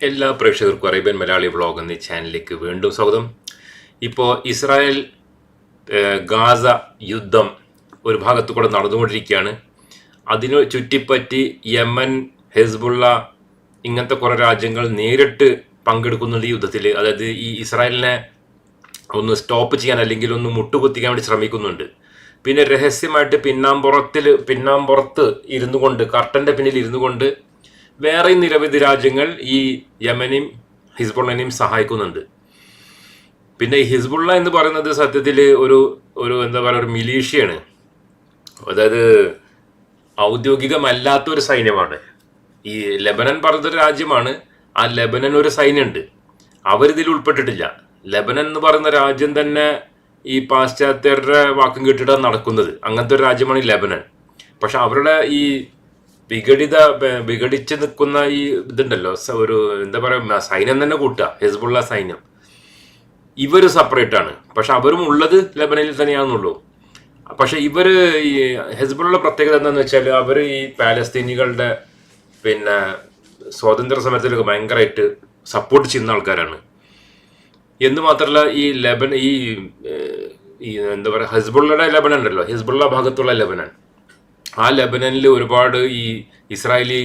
എല്ലാ പ്രേക്ഷകർക്കും Arabian Malayali vlog എന്നീ ചാനലിലേക്ക് വീണ്ടും സ്വാഗതം. ഇപ്പോൾ ഇസ്രായേൽ ഗാസ യുദ്ധം ഒരു ഭാഗത്തു കൂടെ നടന്നുകൊണ്ടിരിക്കുകയാണ്. അതിനു ചുറ്റിപ്പറ്റി യമൻ ഹെസ്ബുള്ള ഇങ്ങനത്തെ കുറേ രാജ്യങ്ങൾ നേരിട്ട് പങ്കെടുക്കുന്നുണ്ട് ഈ യുദ്ധത്തിൽ. അതായത് ഈ ഇസ്രായേലിനെ ഒന്ന് സ്റ്റോപ്പ് ചെയ്യാൻ അല്ലെങ്കിൽ ഒന്ന് മുട്ടുകുത്തിക്കാൻ വേണ്ടി ശ്രമിക്കുന്നുണ്ട്. പിന്നെ രഹസ്യമായിട്ട് പിന്നാമ്പുറത്തിൽ പിന്നാമ്പുറത്ത് ഇരുന്നു കൊണ്ട് കർട്ടന്റെ പിന്നിൽ ഇരുന്നു കൊണ്ട് വേറെ നിരവധി രാജ്യങ്ങൾ ഈ യമനെയും ഹിസ്ബുള്ളനെയും സഹായിക്കുന്നുണ്ട്. പിന്നെ ഹിസ്ബുള്ള എന്ന് പറയുന്നത് സത്യത്തിൽ ഒരു ഒരു എന്താ പറയുക ഒരു മിലീഷ്യയാണ്. അതായത് ഔദ്യോഗികമല്ലാത്ത ഒരു സൈന്യമാണ്. ഈ ലെബനൻ പറഞ്ഞൊരു രാജ്യമാണ്. ആ ലെബനൻ ഒരു സൈന്യമുണ്ട്. അവരിതിൽ ഉൾപ്പെട്ടിട്ടില്ല. ലെബനൻ എന്ന് പറയുന്ന രാജ്യം തന്നെ ഈ പാശ്ചാത്യരുടെ വാക്കും കേട്ടിട്ടാണ് നടക്കുന്നത്. അങ്ങനത്തെ ഒരു രാജ്യമാണ് ഈ ലെബനൻ. പക്ഷെ അവരുടെ ഈ വിഘടിത വിഘടിച്ച് നിൽക്കുന്ന ഈ ഇതുണ്ടല്ലോ ഒരു എന്താ പറയുക സൈന്യം തന്നെ കൂട്ടുക ഹെസ്ബുള്ള സൈന്യം. ഇവർ സെപ്പറേറ്റ് ആണ്. പക്ഷെ അവരും ഉള്ളത് ലെബനനിൽ തന്നെയാണെന്നുള്ളൂ. പക്ഷെ ഇവർ ഈ ഹെസ്ബുള്ള പ്രത്യേകത എന്താണെന്ന് വെച്ചാൽ അവർ ഈ പാലസ്തീനികളുടെ പിന്നെ സ്വാതന്ത്ര്യ സമരത്തിലൊക്കെ ഭയങ്കരമായിട്ട് സപ്പോർട്ട് ചെയ്യുന്ന ആൾക്കാരാണ്. എന്ന് മാത്രമല്ല ഈ ലബൻ ഈ എന്താ പറയുക ഹെസ്ബുള്ളയുടെ ലബനുണ്ടല്ലോ ഹെസ്ബുള്ള ഭാഗത്തുള്ള ലെബനൻ. ആ ലബനനിൽ ഒരുപാട് ഈ ഇസ്രായേലി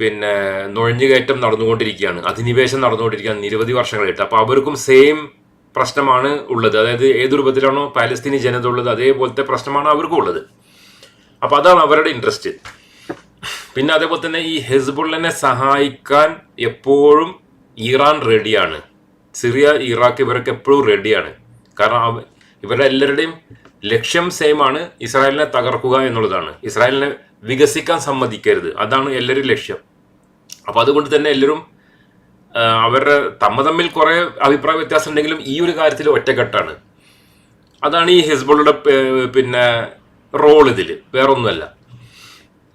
പിന്നെ നുഴഞ്ഞുകയറ്റം നടന്നുകൊണ്ടിരിക്കുകയാണ്. അധിനിവേശം നടന്നുകൊണ്ടിരിക്കുകയാണ് നിരവധി വർഷങ്ങളായിട്ട്. അപ്പോൾ അവർക്കും സെയിം പ്രശ്നമാണ് ഉള്ളത്. അതായത് ഏത് രൂപത്തിലാണോ പാലസ്തീനി ജനത ഉള്ളത് അതേപോലത്തെ പ്രശ്നമാണ് അവർക്കും ഉള്ളത്. അപ്പോൾ അതാണ് അവരുടെ ഇൻട്രസ്റ്റ് പിന്നെ അതേപോലെ തന്നെ ഈ ഹെസ്ബുള്ളനെ സഹായിക്കാൻ എപ്പോഴും ഇറാൻ റെഡിയാണ് സിറിയ ഇറാഖ് ഇവരൊക്കെ എപ്പോഴും റെഡിയാണ് കാരണം ഇവരുടെ എല്ലാവരുടെയും ലക്ഷ്യം സെയിം ആണ്. ഇസ്രായേലിനെ തകർക്കുക എന്നുള്ളതാണ്. ഇസ്രായേലിനെ വികസിക്കാൻ സമ്മതിക്കരുത്. അതാണ് എല്ലാവരും ലക്ഷ്യം. അപ്പോൾ അതുകൊണ്ട് തന്നെ എല്ലാവരും അവരുടെ തമ്മ തമ്മിൽ കുറേ അഭിപ്രായ വ്യത്യാസം ഉണ്ടെങ്കിലും ഈ ഒരു കാര്യത്തിൽ ഒറ്റക്കെട്ടാണ്. അതാണ് ഈ ഹിസ്ബുളുടെ പിന്നെ റോൾ ഇതിൽ വേറൊന്നുമല്ല.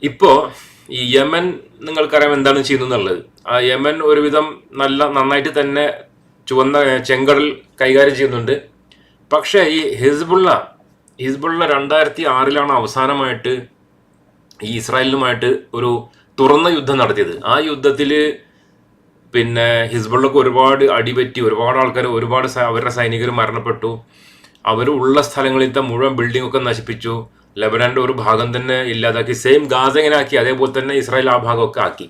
ഇപ്പോ ഈ യമൻ നിങ്ങൾക്കറിയാം എന്താണ് ചെയ്യുന്നുള്ളത് ആ യമൻ ഒരുവിധം നല്ല നന്നായിട്ട് തന്നെ ചുവന്ന ചെങ്കടൽ കൈകാര്യം ചെയ്യുന്നുണ്ട്. പക്ഷേ ഈ ഹിസ്ബുള്ള ഹിസ്ബുള്ള രണ്ടായിരത്തി ആറിലാണ് അവസാനമായിട്ട് ഈ ഇസ്രായേലുമായിട്ട് ഒരു തുറന്ന യുദ്ധം നടത്തിയത്. ആ യുദ്ധത്തിൽ പിന്നെ ഹിസ്ബുള്ളക്ക് ഒരുപാട് അടിപറ്റി ഒരുപാട് ആൾക്കാർ ഒരുപാട് അവരുടെ സൈനികർ മരണപ്പെട്ടു. അവർ ഉള്ള സ്ഥലങ്ങളിലത്തെ മുഴുവൻ ബിൽഡിംഗ് ഒക്കെ നശിപ്പിച്ചു. ലബനാന്റെ ഒരു ഭാഗം തന്നെ ഇല്ലാതാക്കി. സെയിം ഗാസ ഇങ്ങനെ ആക്കി. അതേപോലെ തന്നെ ഇസ്രായേൽ ആ ഭാഗമൊക്കെ ആക്കി.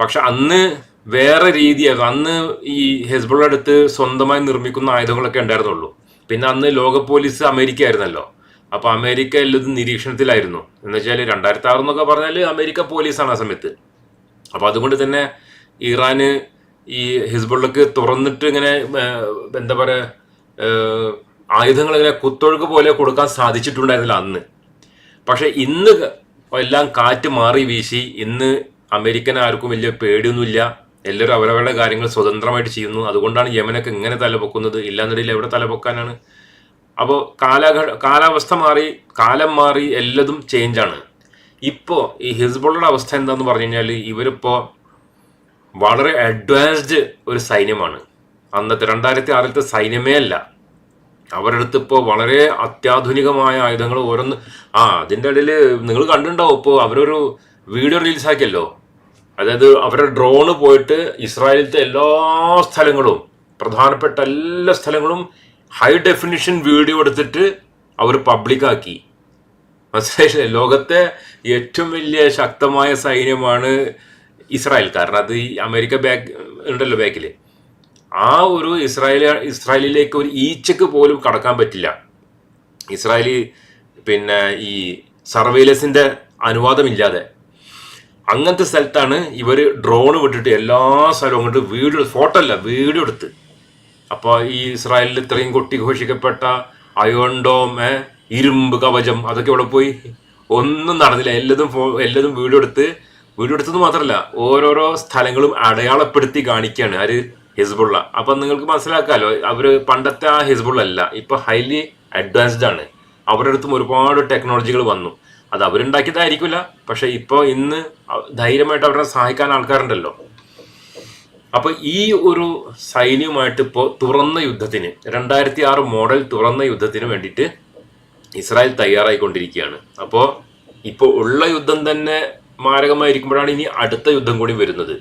പക്ഷെ അന്ന് വേറെ രീതിയായിരുന്നു അന്ന് ഈ ഹെസ്ബുള്ള അടുത്ത് സ്വന്തമായി നിർമ്മിക്കുന്ന ആയുധങ്ങളൊക്കെ ഉണ്ടായിരുന്നുള്ളൂ. പിന്നെ അന്ന് ലോക പോലീസ് അമേരിക്ക ആയിരുന്നല്ലോ അപ്പൊ അമേരിക്ക എല്ലാം നിരീക്ഷണത്തിലായിരുന്നു. എന്ന് വെച്ചാൽ രണ്ടായിരത്തി ആറ് എന്നൊക്കെ പറഞ്ഞാൽ അമേരിക്ക പോലീസാണ് ആ സമയത്ത്. അപ്പൊ അതുകൊണ്ട് തന്നെ ഇറാന് ഈ ഹിസ്ബുള്ളക്ക് തുറന്നിട്ട് ഇങ്ങനെ എന്താ പറയാ ഏഹ്, ആയുധങ്ങൾ ഇങ്ങനെ കുത്തൊഴുക്ക് പോലെ കൊടുക്കാൻ സാധിച്ചിട്ടുണ്ടായിരുന്നില്ല അന്ന്. പക്ഷെ ഇന്ന് എല്ലാം കാറ്റ് മാറി വീശി. ഇന്ന് അമേരിക്കൻ ആർക്കും വലിയ പേടിയൊന്നുമില്ല. എല്ലാവരും അവരവരുടെ കാര്യങ്ങൾ സ്വതന്ത്രമായിട്ട് ചെയ്യുന്നു. അതുകൊണ്ടാണ് യമനൊക്കെ ഇങ്ങനെ തലപൊക്കുന്നത്. ഇല്ലാന്നിടയിൽ എവിടെ തലപൊക്കാനാണ്? അപ്പോൾ കാലഘ കാലാവസ്ഥ മാറി കാലം മാറി എല്ലതും ചേഞ്ചാണ് ഇപ്പോൾ ഈ ഹിസ്ബുള്ളയുടെ അവസ്ഥ എന്താന്ന് പറഞ്ഞു കഴിഞ്ഞാൽ ഇവരിപ്പോൾ വളരെ അഡ്വാൻസ്ഡ് ഒരു സൈന്യമാണ്. അന്നത്തെ രണ്ടായിരത്തി ആറിലത്തെ സൈന്യമേ അല്ല. അവരടുത്ത് ഇപ്പോൾ വളരെ അത്യാധുനികമായ ആയുധങ്ങൾ ഓരോന്ന് ആ അതിന്റെ ഇടയിൽ നിങ്ങൾ കണ്ടിട്ടുണ്ടാവും. ഇപ്പോൾ അവരൊരു വീഡിയോ റിലീസ് ആക്കിയല്ലോ. അതായത് അവരുടെ ഡ്രോണ് പോയിട്ട് ഇസ്രായേലിലത്തെ എല്ലാ സ്ഥലങ്ങളും പ്രധാനപ്പെട്ട എല്ലാ സ്ഥലങ്ങളും ഹൈ ഡെഫിനിഷൻ വീഡിയോ എടുത്തിട്ട് അവർ പബ്ലിക്കാക്കി മനസ്സിലായില്ലേ? ലോകത്തെ ഏറ്റവും വലിയ ശക്തമായ സൈന്യമാണ് ഇസ്രായേൽ. കാരണം അത് ഈ അമേരിക്ക ബാക്ക് ഉണ്ടല്ലോ ബാക്കിൽ ആ ഒരു ഇസ്രായേൽ ഇസ്രായേലിലേക്ക് ഒരു ഈച്ചക്ക് പോലും കടക്കാൻ പറ്റില്ല. ഇസ്രായേലി പിന്നെ ഈ സർവൈലൻസിന്റെ അനുവാദമില്ലാതെ. അങ്ങനത്തെ സ്ഥലത്താണ് ഇവർ ഡ്രോൺ വിട്ടിട്ട് എല്ലാ സ്ഥലവും അങ്ങോട്ട് വീഡിയോ ഫോട്ടോ അല്ല വീഡിയോ എടുത്ത്. അപ്പോൾ ഈ ഇസ്രായേലിൽ ഇത്രയും കൊട്ടി ഘോഷിക്കപ്പെട്ട അയോണ്ടോം ഇരുമ്പ് കവചം അതൊക്കെ ഇവിടെ പോയി? ഒന്നും നടന്നില്ല. എല്ലതും ഫോ എല്ലതും വീഡിയോ എടുത്ത് വീഡിയോ എടുത്തത് മാത്രമല്ല ഓരോരോ സ്ഥലങ്ങളും അടയാളപ്പെടുത്തി കാണിക്കുകയാണ് ആര്? ഹിസ്ബുള്ള. അപ്പം നിങ്ങൾക്ക് മനസ്സിലാക്കാമല്ലോ അവർ പണ്ടത്തെ ആ ഹിസ്ബുള്ള അല്ല ഇപ്പൊ ഹൈലി അഡ്വാൻസ്ഡ് ആണ്. അവരുടെ അടുത്തും ഒരുപാട് ടെക്നോളജികൾ വന്നു. അത് അവരുണ്ടാക്കിയതായിരിക്കില്ല പക്ഷെ ഇപ്പോൾ ഇന്ന് ധൈര്യമായിട്ട് അവരെ സഹായിക്കാൻ ആൾക്കാരുണ്ടല്ലോ. അപ്പൊ ഈ ഒരു സൈന്യവുമായിട്ട് ഇപ്പോൾ തുറന്ന യുദ്ധത്തിന് രണ്ടായിരത്തി ആറ് മോഡൽ തുറന്ന യുദ്ധത്തിന് വേണ്ടിയിട്ട് ഇസ്രായേൽ തയ്യാറായിക്കൊണ്ടിരിക്കുകയാണ്. അപ്പോൾ ഇപ്പോൾ ഉള്ള യുദ്ധം തന്നെ മാരകമായിരിക്കുമ്പോഴാണ് ഇനി അടുത്ത യുദ്ധം കൂടി വരുന്നത്.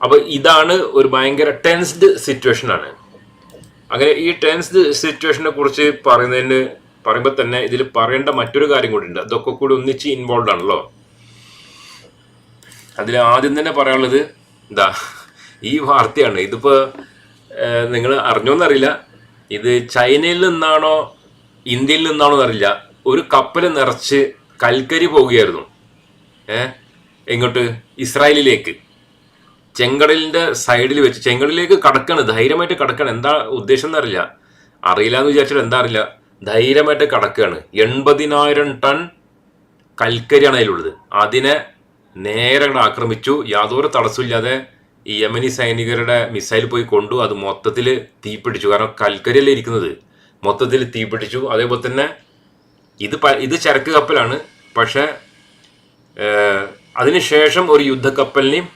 അപ്പൊ ഇതാണ് ഒരു ഭയങ്കര ടെൻസ്ഡ് സിറ്റുവേഷൻ ആണ്. അങ്ങനെ ഈ ടെൻസ്ഡ് സിറ്റുവേഷനെ കുറിച്ച് പറയുന്നതിന് പറയുമ്പോൾ തന്നെ ഇതിൽ പറയേണ്ട മറ്റൊരു കാര്യം കൂടി ഉണ്ട് അതൊക്കെ കൂടി ഒന്നിച്ച് ഇൻവോൾവ് ആണല്ലോ. അതിൽ ആദ്യം തന്നെ പറയാനുള്ളത് എന്താ ഈ വാർത്തയാണ്. ഇതിപ്പോൾ നിങ്ങൾ അറിഞ്ഞോന്നറിയില്ല. ഇത് ചൈനയിൽ നിന്നാണോ ഇന്ത്യയിൽ നിന്നാണോ എന്നറിയില്ല. ഒരു കപ്പൽ നിറച്ച് കൽക്കരി പോവുകയായിരുന്നു. ഏ എങ്ങോട്ട് ഇസ്രായേലിലേക്ക്. ചെങ്കടലിന്റെ സൈഡിൽ വെച്ച് ചെങ്കടലിലേക്ക് കടക്കാണ് ധൈര്യമായിട്ട് കടക്കാണ്. എന്താ ഉദ്ദേശം എന്നറിയില്ല. അറിയില്ല എന്ന് വിചാരിച്ചിട്ട് എന്താ അറിയില്ല. ധൈര്യമായിട്ട് കടക്കുകയാണ്. എൺപതിനായിരം ടൺ കൽക്കരിയാണ് അതിലുള്ളത്. അതിനെ നേരെ ആക്രമിച്ചു. യാതൊരു തടസ്സമില്ലാതെ ഈ യമനി സൈനികരുടെ മിസൈൽ പോയി കൊണ്ടു. അത് മൊത്തത്തിൽ തീപിടിച്ചു. കാരണം കൽക്കരിയല്ലേ ഇരിക്കുന്നത്. മൊത്തത്തിൽ തീപിടിച്ചു. അതേപോലെ തന്നെ ഇത് ഇത് ചരക്ക് കപ്പലാണ്. പക്ഷേ അതിനുശേഷം ഒരു യുദ്ധക്കപ്പലിനെയും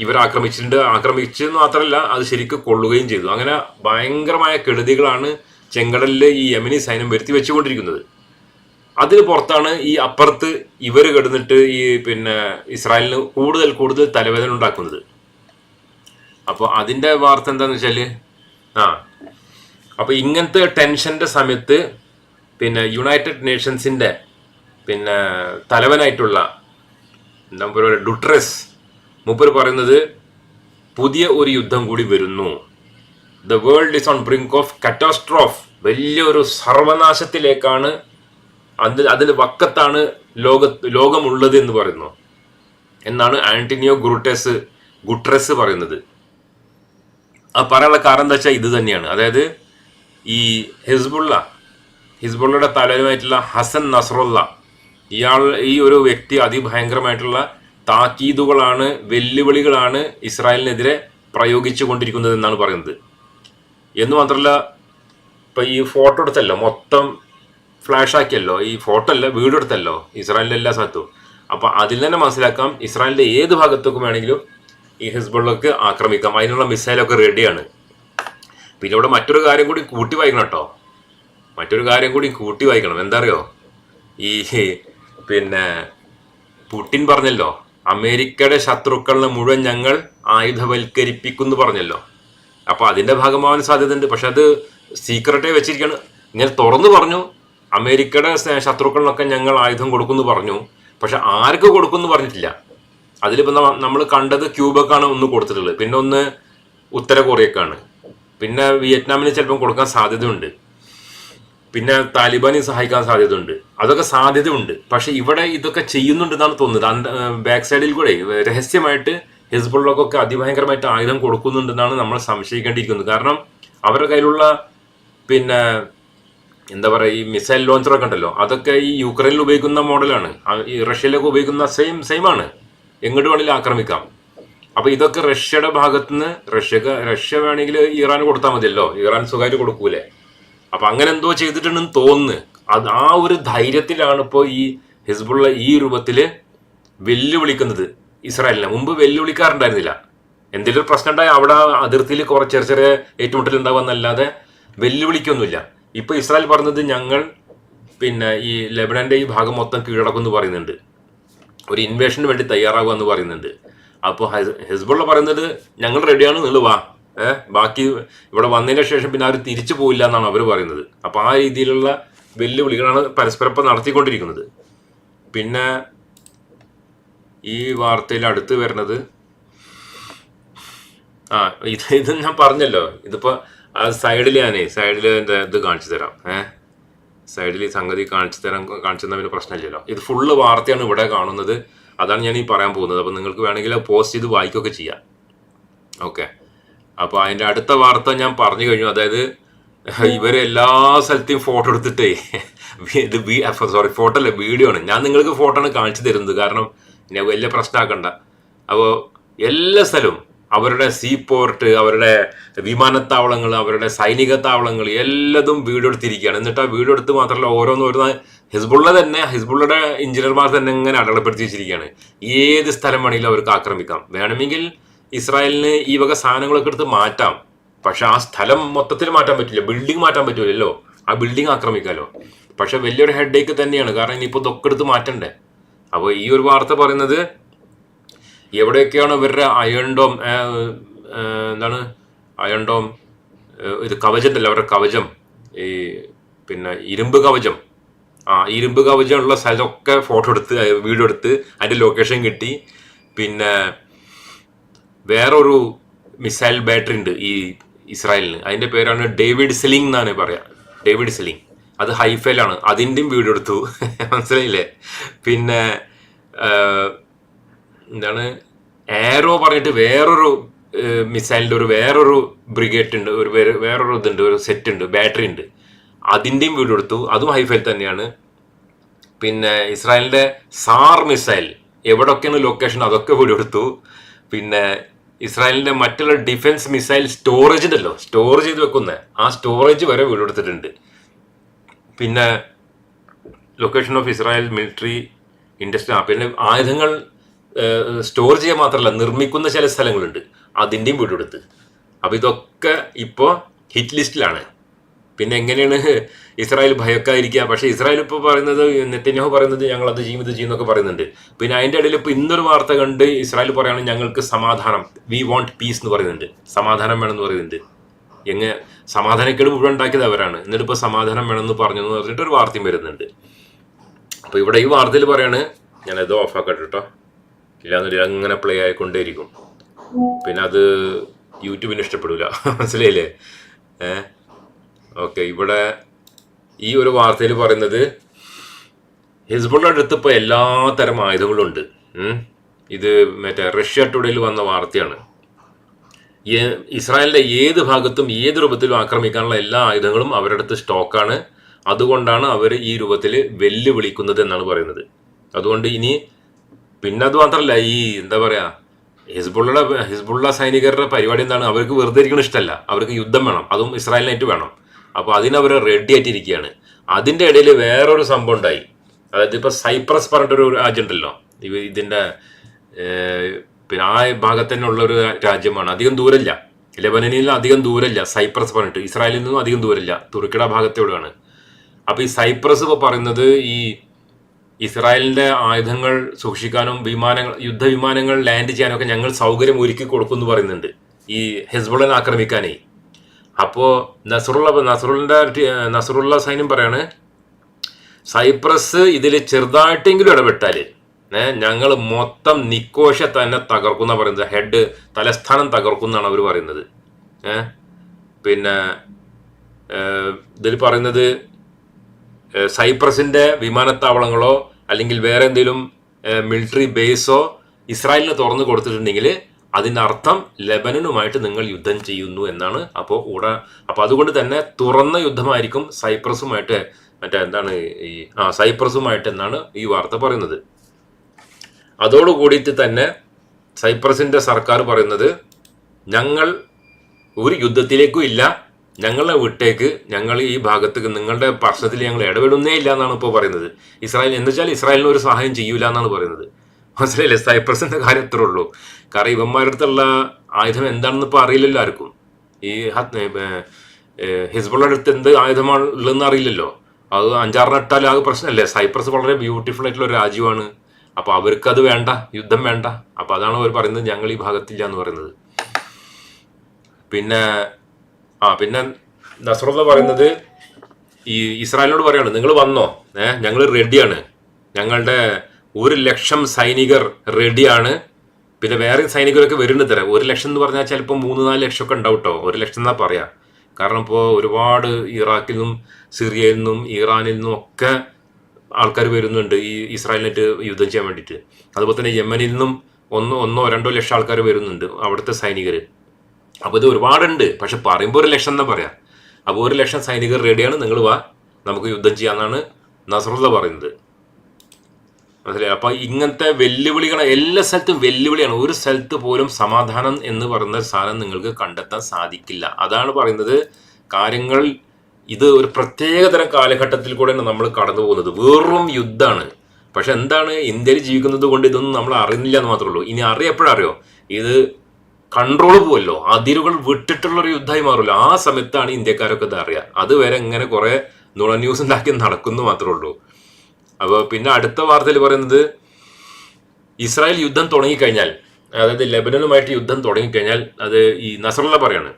ഇവർ ആക്രമിച്ചിട്ടുണ്ട്. ആക്രമിച്ചെന്ന് മാത്രമല്ല അത് ശരിക്കും കൊള്ളുകയും ചെയ്തു. അങ്ങനെ ഭയങ്കരമായ കെടുതികളാണ് ചെങ്കടലിൽ ഈ യമനി സൈന്യം വരുത്തി വെച്ചുകൊണ്ടിരിക്കുന്നത്. അതിന് പുറത്താണ് ഈ അപ്പുറത്ത് ഇവർ കിടന്നിട്ട് ഈ പിന്നെ ഇസ്രായേലിന് കൂടുതൽ കൂടുതൽ തലവേദന ഉണ്ടാക്കുന്നത്. അപ്പോൾ അതിന്റെ വാർത്ത എന്താന്ന് വെച്ചാൽ ആ അപ്പോൾ ഇങ്ങനത്തെ ടെൻഷന്റെ സമയത്ത് പിന്നെ യുണൈറ്റഡ് നേഷൻസിന്റെ പിന്നെ തലവനായിട്ടുള്ള എന്താ പറയുക ഡുട്രസ് മൂപ്പർ പറയുന്നത് പുതിയ ഒരു യുദ്ധം കൂടി വരുന്നു. The world is on brink of catastrophe വലിയൊരു സർവനാശത്തിലേക്കാണ് അതിൽ അതിൽ വക്കത്താണ് ലോക ലോകമുള്ളത് എന്ന് പറയുന്നു. എന്നാണ് ആന്റണിയോ ഗ്രൂട്ടസ് ഗുട്രസ് പറയുന്നത്. ആ പറയാനുള്ള കാരണം എന്താ വെച്ചാൽ ഇത് തന്നെയാണ്. അതായത് ഈ ഹിസ്ബുള്ള ഹിസ്ബുള്ളയുടെ തലവനുമായിട്ടുള്ള ഹസൻ നസറുള്ള ഇയാൾ ഈ ഒരു വ്യക്തി അതിഭയങ്കരമായിട്ടുള്ള താക്കീതുകളാണ് വെല്ലുവിളികളാണ് ഇസ്രായേലിനെതിരെ പ്രയോഗിച്ചു കൊണ്ടിരിക്കുന്നത് എന്നാണ് പറയുന്നത്. എന്ന് മാത്രമല്ല ഇപ്പൊ ഈ ഫോട്ടോ എടുത്തല്ലോ മൊത്തം ഫ്ലാഷ് ആക്കിയല്ലോ. ഈ ഫോട്ടോ അല്ല വീഡിയോ എടുത്തല്ലോ ഇസ്രായേലിന്റെ എല്ലാ സ്ഥലത്തും. അപ്പൊ അതിൽ തന്നെ മനസ്സിലാക്കാം ഇസ്രായേലിന്റെ ഏത് ഭാഗത്തേക്കും വേണമെങ്കിലും ഈ ഹിസ്ബുള്ളക്ക് ആക്രമിക്കാം. അതിനുള്ള മിസൈലൊക്കെ റെഡിയാണ് പിന്നെ ഇവിടെ മറ്റൊരു കാര്യം കൂടി കൂട്ടി വായിക്കണം കേട്ടോ. മറ്റൊരു കാര്യം കൂടി കൂട്ടി വായിക്കണം. എന്താ അറിയോ? ഈ പിന്നെ പുട്ടിൻ പറഞ്ഞല്ലോ അമേരിക്കയുടെ ശത്രുക്കളെ മുഴുവൻ ഞങ്ങൾ ആയുധവൽക്കരിപ്പിക്കുന്നു പറഞ്ഞല്ലോ. അപ്പൊ അതിന്റെ ഭാഗമാവാൻ സാധ്യതയുണ്ട്. പക്ഷെ അത് സീക്രട്ടേ വെച്ചിരിക്കുകയാണ്. ഇങ്ങനെ തുറന്നു പറഞ്ഞു അമേരിക്കയുടെ ശത്രുക്കളിനൊക്കെ ഞങ്ങൾ ആയുധം കൊടുക്കുന്നു പറഞ്ഞു. പക്ഷെ ആർക്ക് കൊടുക്കുന്നു പറഞ്ഞിട്ടില്ല. അതിലിപ്പോ നമ്മൾ കണ്ടത് ക്യൂബക്കാണ് ഒന്ന് കൊടുത്തിട്ടുള്ളത്. പിന്നെ ഒന്ന് ഉത്തര കൊറിയക്കാണ്. പിന്നെ വിയറ്റ്നാമിന് ചിലപ്പം കൊടുക്കാൻ സാധ്യതയുണ്ട്. പിന്നെ താലിബാനെ സഹായിക്കാൻ സാധ്യതയുണ്ട്. അതൊക്കെ സാധ്യതയുണ്ട്. പക്ഷെ ഇവിടെ ഇതൊക്കെ ചെയ്യുന്നുണ്ടെന്നാണ് തോന്നുന്നത്. ബാക്ക് സൈഡിൽ കൂടെ രഹസ്യമായിട്ട് ഹിസ്ബുള്ളക്കൊക്കെ അതിഭയങ്കരമായിട്ട് ആയുധം കൊടുക്കുന്നുണ്ടെന്നാണ് നമ്മൾ സംശയിക്കേണ്ടിയിരിക്കുന്നത്. കാരണം അവരുടെ കയ്യിലുള്ള പിന്നെ എന്താ പറയുക ഈ മിസൈൽ ലോഞ്ചറൊക്കെ ഉണ്ടല്ലോ അതൊക്കെ ഈ യുക്രൈനിൽ ഉപയോഗിക്കുന്ന മോഡലാണ്. ഈ റഷ്യയിലൊക്കെ ഉപയോഗിക്കുന്ന സെയിം സെയിം ആണ് എങ്ങോട്ട് വേണമെങ്കിലും ആക്രമിക്കാം. അപ്പോൾ ഇതൊക്കെ റഷ്യയുടെ ഭാഗത്തുനിന്ന് റഷ്യക്ക് റഷ്യ വേണമെങ്കിൽ ഇറാൻ കൊടുത്താൽ മതിയല്ലോ. ഇറാൻ സ്വകാര്യം കൊടുക്കൂലേ. അപ്പം അങ്ങനെ എന്തോ ചെയ്തിട്ടുണ്ടെന്ന് തോന്നുന്നു. അത് ആ ഒരു ധൈര്യത്തിലാണ് ഇപ്പോൾ ഈ ഹിസ്ബുള്ള ഈ രൂപത്തിൽ വെല്ലുവിളിക്കുന്നത്. ഇസ്രായേലിനെ. മുമ്പ് വെല്ലുവിളിക്കാറുണ്ടായിരുന്നില്ല. എന്തെങ്കിലും ഒരു പ്രശ്നം ഉണ്ടായി അവിടെ അതിർത്തിയിൽ കുറച്ച് ചെറിയ ചെറിയ ഏറ്റുമുട്ടൽ ഉണ്ടാവുമെന്നല്ലാതെ വെല്ലുവിളിക്കൊന്നുമില്ല. ഇപ്പൊ ഇസ്രായേൽ പറഞ്ഞത് ഞങ്ങൾ പിന്നെ ഈ ലെബനന്റെ ഈ ഭാഗം മൊത്തം കീഴടക്കുമെന്ന് പറയുന്നുണ്ട്. ഒരു ഇൻവേഷന് വേണ്ടി തയ്യാറാകുക എന്ന് പറയുന്നുണ്ട്. അപ്പോൾ ഹിസ്ബുള്ള പറയുന്നത് ഞങ്ങൾ റെഡിയാണ് നിങ്ങൾ വാ. ഏഹ് ബാക്കി ഇവിടെ വന്നതിന് ശേഷം പിന്നെ അവർ തിരിച്ചു പോയില്ല എന്നാണ് അവർ പറയുന്നത്. അപ്പോൾ ആ രീതിയിലുള്ള വെല്ലുവിളികളാണ് പരസ്പരം ഇപ്പം നടത്തിക്കൊണ്ടിരിക്കുന്നത്. പിന്നെ ഈ വാർത്തയിൽ അടുത്ത് വരുന്നത്? ആ ഇത് ഇത് ഞാൻ പറഞ്ഞല്ലോ. ഇതിപ്പോ ആ സൈഡിൽ ഞാനേ സൈഡിൽ എന്റെ ഇത് കാണിച്ചു തരാം. ഏഹ് സൈഡിൽ ഈ സംഗതി കാണിച്ചു തരാൻ കാണിച്ചു പിന്നെ പ്രശ്നമില്ലല്ലോ. ഇത് ഫുള്ള് വാർത്തയാണ് ഇവിടെ കാണുന്നത്. അതാണ് ഞാൻ ഈ പറയാൻ പോകുന്നത്. അപ്പോൾ നിങ്ങൾക്ക് വേണമെങ്കിൽ പോസ്റ്റ് ചെയ്ത് വായിക്കുകയൊക്കെ ചെയ്യാം. ഓക്കെ. അപ്പോൾ അതിന്റെ അടുത്ത വാർത്ത ഞാൻ പറഞ്ഞു കഴിഞ്ഞു. അതായത് ഇവരെ എല്ലാ സ്ഥലത്തെയും ഫോട്ടോ എടുത്തിട്ടേ ഇത് സോറി ഫോട്ടോ അല്ല വീഡിയോ ആണ്. ഞാൻ നിങ്ങൾക്ക് ഫോട്ടോ ആണ് കാണിച്ചു തരുന്നത്. കാരണം ഞാൻ വലിയ പ്രശ്നമാക്കണ്ട. അപ്പോൾ എല്ലാ സ്ഥലവും അവരുടെ സീ പോർട്ട് അവരുടെ വിമാനത്താവളങ്ങൾ അവരുടെ സൈനിക താവളങ്ങൾ എല്ലാതും വീഡിയോ എടുത്തിരിക്കുകയാണ് എന്നിട്ട് ആ വീഡിയോ എടുത്ത് ഓരോന്ന് ഓരോന്ന് ഹിസ്ബുള്ള തന്നെ ഹിസ്ബുള്ളയുടെ എഞ്ചിനീയർമാർ തന്നെ ഇങ്ങനെ അടയാളപ്പെടുത്തി വെച്ചിരിക്കുകയാണ്. ഏത് സ്ഥലം വേണമെങ്കിലും അവർക്ക് ആക്രമിക്കാം. വേണമെങ്കിൽ ഇസ്രായേലിന് ഈ വക സാധനങ്ങളൊക്കെ എടുത്ത് മാറ്റാം. പക്ഷെ ആ സ്ഥലം മൊത്തത്തിൽ മാറ്റാൻ പറ്റില്ല. ബിൽഡിംഗ് മാറ്റാൻ പറ്റില്ലല്ലോ ആ ബിൽഡിംഗ് ആക്രമിക്കാമല്ലോ പക്ഷെ വലിയൊരു ഹെഡേക്ക് തന്നെയാണ്. കാരണം ഇനിയിപ്പോൾ ഇതൊക്കെ എടുത്ത് മാറ്റണ്ടേ? അപ്പോൾ ഈ ഒരു വാർത്ത പറയുന്നത് എവിടെയൊക്കെയാണ് ഇവരുടെ അയൺഡോം എന്താണ് അയൺഡോം ഇത് കവചം അല്ല അവരുടെ കവചം ഈ പിന്നെ ഇരുമ്പ് കവചം. ആ ഇരുമ്പ് കവചമുള്ള സ്ഥലമൊക്കെ ഫോട്ടോ എടുത്ത് വീഡിയോ എടുത്ത് അതിന്റെ ലൊക്കേഷൻ കിട്ടി. പിന്നെ വേറൊരു മിസൈൽ ബാറ്ററി ഉണ്ട് ഈ ഇസ്രായേലിന്. അതിന്റെ പേരാണ് ഡേവിഡ് സെലിംഗ് എന്നാണ് പറയാ. ഡേവിഡ് സെലിംഗ് അത് ഹൈഫയിലാണ്. അതിന്റെയും വീഡിയോ എടുത്തു. മനസ്സിലായില്ലേ? പിന്നെ എന്താണ്? ഏറോ പറഞ്ഞിട്ട് വേറൊരു മിസൈലിന്റെ ഒരു വേറൊരു ബ്രിഗേഡ് ഉണ്ട്. ഒരു വേറെ- വേറൊരു ഇതുണ്ട്. ഒരു സെറ്റ് ഉണ്ട്. ബാറ്ററി ഉണ്ട്. അതിന്റെയും വീഡിയോ എടുത്തു. അതും ഹൈഫയിൽ തന്നെയാണ്. പിന്നെ ഇസ്രായേലിന്റെ സാർ മിസൈൽ എവിടൊക്കെയാണ് ലൊക്കേഷൻ അതൊക്കെ വീഡിയോ എടുത്തു. പിന്നെ ഇസ്രായേലിന്റെ മറ്റുള്ള ഡിഫൻസ് മിസൈൽ സ്റ്റോറേജ് ഉണ്ടല്ലോ. സ്റ്റോർ ചെയ്ത് വെക്കുന്ന. ആ സ്റ്റോറേജ് വരെ വീഡിയോ എടുത്തിട്ടുണ്ട്. പിന്നെ location of Israel military industry ആ പിന്നെ ആയുധങ്ങൾ സ്റ്റോർ ചെയ്യാൻ മാത്രമല്ല നിർമ്മിക്കുന്ന ചില സ്ഥലങ്ങളുണ്ട്. അതിന്റെയും വീഡിയോ എടുത്ത് അപ്പോൾ ഇതൊക്കെ ഇപ്പോൾ ഹിറ്റ് ലിസ്റ്റിലാണ് പിന്നെ എങ്ങനെയാണ് ഇസ്രായേൽ ഭയക്കാതിരിക്കുക? പക്ഷേ ഇസ്രായേൽ ഇപ്പോൾ പറയുന്നത് നെത്തന്യാഹു പറയുന്നത് ഞങ്ങൾ അത് ചെയ്യും ഇത് ചെയ്യും എന്നൊക്കെ പറയുന്നുണ്ട്. പിന്നെ അതിന്റെ ഇടയിൽ ഇപ്പോൾ ഇന്നൊരു വാർത്ത കണ്ട് ഇസ്രായേൽ പറയാണ് ഞങ്ങൾക്ക് സമാധാനം വി വോണ്ട് പീസ് എന്ന് പറയുന്നുണ്ട്. സമാധാനം വേണമെന്ന് പറയുന്നുണ്ട്. എങ്ങനെ സമാധാനക്കേട് മുഴുവൻ ഉണ്ടാക്കിയത് അവരാണ്. എന്നിട്ട് ഇപ്പോൾ സമാധാനം വേണമെന്ന് പറഞ്ഞു എന്ന് പറഞ്ഞിട്ട് ഒരു വാർത്തയും വരുന്നുണ്ട്. അപ്പോൾ ഇവിടെ ഈ വാർത്തയിൽ പറയാണ് ഞാൻ ഇത് ഓഫാക്കട്ടെ കേട്ടോ ഇല്ലാന്നൊരു അങ്ങനെ പ്ലേ ആയിക്കൊണ്ടേയിരിക്കും. പിന്നെ അത് യൂട്യൂബിന് ഇഷ്ടപ്പെടില്ല മനസ്സിലായില്ലേ? ഏ? ഓക്കെ ഇവിടെ ഈ ഒരു വാർത്തയിൽ പറയുന്നത് ഹിസ്ബുള്ള അടുത്ത് ഇപ്പോൾ എല്ലാ തരം ആയുധങ്ങളും ഉണ്ട് ഉം. ഇത് മറ്റേ റഷ്യ ടുഡേയിൽ വന്ന വാർത്തയാണ്. ഇസ്രായേലിന്റെ ഏത് ഭാഗത്തും ഏത് രൂപത്തിലും ആക്രമിക്കാനുള്ള എല്ലാ ആയുധങ്ങളും അവരുടെ അടുത്ത് സ്റ്റോക്കാണ്. അതുകൊണ്ടാണ് അവർ ഈ രൂപത്തിൽ വെല്ലുവിളിക്കുന്നത് എന്നാണ് പറയുന്നത്. അതുകൊണ്ട് ഇനി പിന്നെ അത് മാത്രമല്ല ഈ എന്താ പറയാ ഹിസ്ബുള്ള ഹിസ്ബുള്ള സൈനികരുടെ പരിപാടി എന്താണ്? അവർക്ക് വെറുതെ ഇരിക്കണ ഇഷ്ടമല്ല അവർക്ക് യുദ്ധം വേണം. അതും ഇസ്രായേലിനായിട്ട് വേണം. അപ്പോൾ അതിനവർ റെഡി ആയിട്ടിരിക്കുകയാണ്. അതിന്റെ ഇടയിൽ വേറൊരു സംഭവം ഉണ്ടായി. അതായത് ഇപ്പോൾ സൈപ്രസ് പറഞ്ഞിട്ടൊരു രാജ്യം ഉണ്ടല്ലോ ഇവ- ഇതിന്റെ ഏഹ്, പിന്നെ ആ ഭാഗത്ത് തന്നെ ഉള്ള ഒരു രാജ്യമാണ്. അധികം ദൂരമില്ല ലെബനനിൽ അധികം ദൂരമില്ല സൈപ്രസ് പറഞ്ഞിട്ട്. ഇസ്രായേലിൽ നിന്നും അധികം ദൂരമില്ല തുർക്കിയുടെ ഭാഗത്തോടെയാണ് അപ്പൊ ഈ സൈപ്രസ് ഇപ്പൊ പറയുന്നത് ഈ ഇസ്രായേലിന്റെ ആയുധങ്ങൾ സൂക്ഷിക്കാനും വിമാനങ്ങൾ യുദ്ധവിമാനങ്ങൾ ലാൻഡ് ചെയ്യാനൊക്കെ ഞങ്ങൾ സൗകര്യം ഒരുക്കി കൊടുക്കും എന്ന് പറയുന്നുണ്ട്. ഈ ഹെസ്ബുള്ളനെ ആക്രമിക്കാനേ. അപ്പോ നസറുള്ള നസറുള്ള നസറുള്ള സൈന്യം പറയാണ് സൈപ്രസ് ഇതിൽ ചെറുതായിട്ടെങ്കിലും ഇടപെട്ടാൽ ഞങ്ങൾ മൊത്തം നിക്കോഷ തന്നെ തകർക്കുന്ന പറയുന്നത്. ഹെഡ് തലസ്ഥാനം തകർക്കുന്നാണ് അവർ പറയുന്നത്. പിന്നെ ഇതിൽ പറയുന്നത് സൈപ്രസിന്റെ വിമാനത്താവളങ്ങളോ അല്ലെങ്കിൽ വേറെ എന്തെങ്കിലും മിലിറ്ററി ബേസോ ഇസ്രായേലിന് തുറന്നു കൊടുത്തിട്ടുണ്ടെങ്കിൽ അതിനർത്ഥം ലെബനനുമായിട്ട് നിങ്ങൾ യുദ്ധം ചെയ്യുന്നു എന്നാണ് അപ്പോൾ ഉട അപ്പോൾ അതുകൊണ്ട് തന്നെ തുറന്ന യുദ്ധമായിരിക്കും സൈപ്രസുമായിട്ട് മറ്റേ എന്താണ് ഈ ആ സൈപ്രസുമായിട്ട് എന്നാണ് ഈ വാർത്ത പറയുന്നത്. അതോടുകൂടിയിട്ട് തന്നെ സൈപ്രസിന്റെ സർക്കാർ പറയുന്നത് ഞങ്ങൾ ഒരു യുദ്ധത്തിലേക്കും ഇല്ല. ഞങ്ങളെ വിട്ടേക്ക് ഞങ്ങൾ ഈ ഭാഗത്തേക്ക് നിങ്ങളുടെ പ്രശ്നത്തിൽ ഞങ്ങൾ ഇടപെടുന്നേ ഇല്ല എന്നാണ് ഇപ്പോൾ പറയുന്നത്. ഇസ്രായേൽ എന്ന് വെച്ചാൽ ഇസ്രായേലിന് ഒരു സഹായം ചെയ്യൂല എന്നാണ് പറയുന്നത്. മനസ്സിലായില്ലേ? സൈപ്രസിന്റെ കാര്യം ഇത്രേ ഉള്ളൂ. കാരണം ഇവന്മാരുടെ അടുത്തുള്ള ആയുധം എന്താണെന്ന് ഇപ്പോൾ അറിയില്ലല്ലോ ആർക്കും. ഈ ഹിസ്ബുള്ളയുടെ അടുത്ത് എന്ത് ആയുധമാണ് ഉള്ളതെന്ന് അറിയില്ലല്ലോ. അത് അഞ്ചാറ് ഇട്ടാൽ ആകെ പ്രശ്നമല്ലേ? സൈപ്രസ് വളരെ ബ്യൂട്ടിഫുൾ ആയിട്ടുള്ള ഒരു രാജ്യമാണ്. അപ്പൊ അവർക്ക് അത് വേണ്ട യുദ്ധം വേണ്ട. അപ്പൊ അതാണ് അവർ പറയുന്നത് ഞങ്ങൾ ഈ ഭാഗത്തില്ല എന്ന് പറയുന്നത്. പിന്നെ ആ പിന്നെ നസറുള്ള പറയുന്നത് ഈ ഇസ്രായേലിനോട് പറയാണ് നിങ്ങൾ വന്നോ ഏഹ് ഞങ്ങൾ റെഡിയാണ്. ഞങ്ങളുടെ ഒരു ലക്ഷം സൈനികർ റെഡിയാണ്. പിന്നെ വേറെ സൈനികരൊക്കെ വരുന്നുണ്ട് തരാം ഒരു ലക്ഷം എന്ന് പറഞ്ഞാൽ ചിലപ്പോൾ മൂന്ന് നാല് ലക്ഷം ഒക്കെ ഉണ്ടാവും കേട്ടോ ഒരു ലക്ഷം എന്നാ പറയാ. കാരണം ഇപ്പോൾ ഒരുപാട് ഇറാഖിൽ നിന്നും സിറിയയിൽ നിന്നും ഇറാനിൽ നിന്നും ഒക്കെ ആൾക്കാർ വരുന്നുണ്ട് ഈ ഇസ്രായേലിനായിട്ട് യുദ്ധം ചെയ്യാൻ വേണ്ടിയിട്ട്. അതുപോലെ തന്നെ യമനിൽ നിന്നും ഒന്നോ ഒന്നോ രണ്ടോ ലക്ഷം ആൾക്കാർ വരുന്നുണ്ട് അവിടുത്തെ സൈനികർ അപ്പോൾ ഇത് ഒരുപാടുണ്ട്. പക്ഷെ പറയുമ്പോൾ ഒരു ലക്ഷം എന്നാ പറയാം? അപ്പോൾ ഒരു ലക്ഷം സൈനികർ റെഡിയാണ്. നിങ്ങൾ വാ നമുക്ക് യുദ്ധം ചെയ്യാമെന്നാണ് നസറുള്ള പറയുന്നത്. മനസ്സിലായി? അപ്പോൾ ഇങ്ങനത്തെ വെല്ലുവിളികൾ എല്ലാ സ്ഥലത്തും വെല്ലുവിളിയാണ്. ഒരു സ്ഥലത്ത് പോലും സമാധാനം എന്ന് പറയുന്ന സാധനം നിങ്ങൾക്ക് കണ്ടെത്താൻ സാധിക്കില്ല. അതാണ് പറയുന്നത് കാര്യങ്ങൾ ഇത് ഒരു പ്രത്യേകതരം കാലഘട്ടത്തിൽ കൂടെയാണ് നമ്മൾ കടന്നു പോകുന്നത്. വെറും യുദ്ധമാണ്. പക്ഷെ എന്താണ്? ഇന്ത്യയിൽ ജീവിക്കുന്നത് കൊണ്ട് ഇതൊന്നും നമ്മൾ അറിയുന്നില്ല എന്ന് മാത്രമേ ഉള്ളൂ. ഇനി അറിയപ്പോഴറിയോ ഇത് കൺട്രോൾ പോവല്ലോ. അതിരുകൾ വിട്ടിട്ടുള്ള ഒരു യുദ്ധമായി മാറുമല്ലോ. ആ സമയത്താണ് ഇന്ത്യക്കാരൊക്കെ ഇത് അറിയുക. അതുവരെ ഇങ്ങനെ കുറെ നുണ ന്യൂസ് ഉണ്ടാക്കി നടക്കുന്നു മാത്രമേ ഉള്ളൂ. അപ്പോൾ പിന്നെ അടുത്ത വാർത്തയിൽ പറയുന്നത് ഇസ്രായേൽ യുദ്ധം തുടങ്ങിക്കഴിഞ്ഞാൽ അതായത് ലെബനനുമായിട്ട് യുദ്ധം തുടങ്ങിക്കഴിഞ്ഞാൽ അത് ഈ നസറുള്ള പറയാണ്.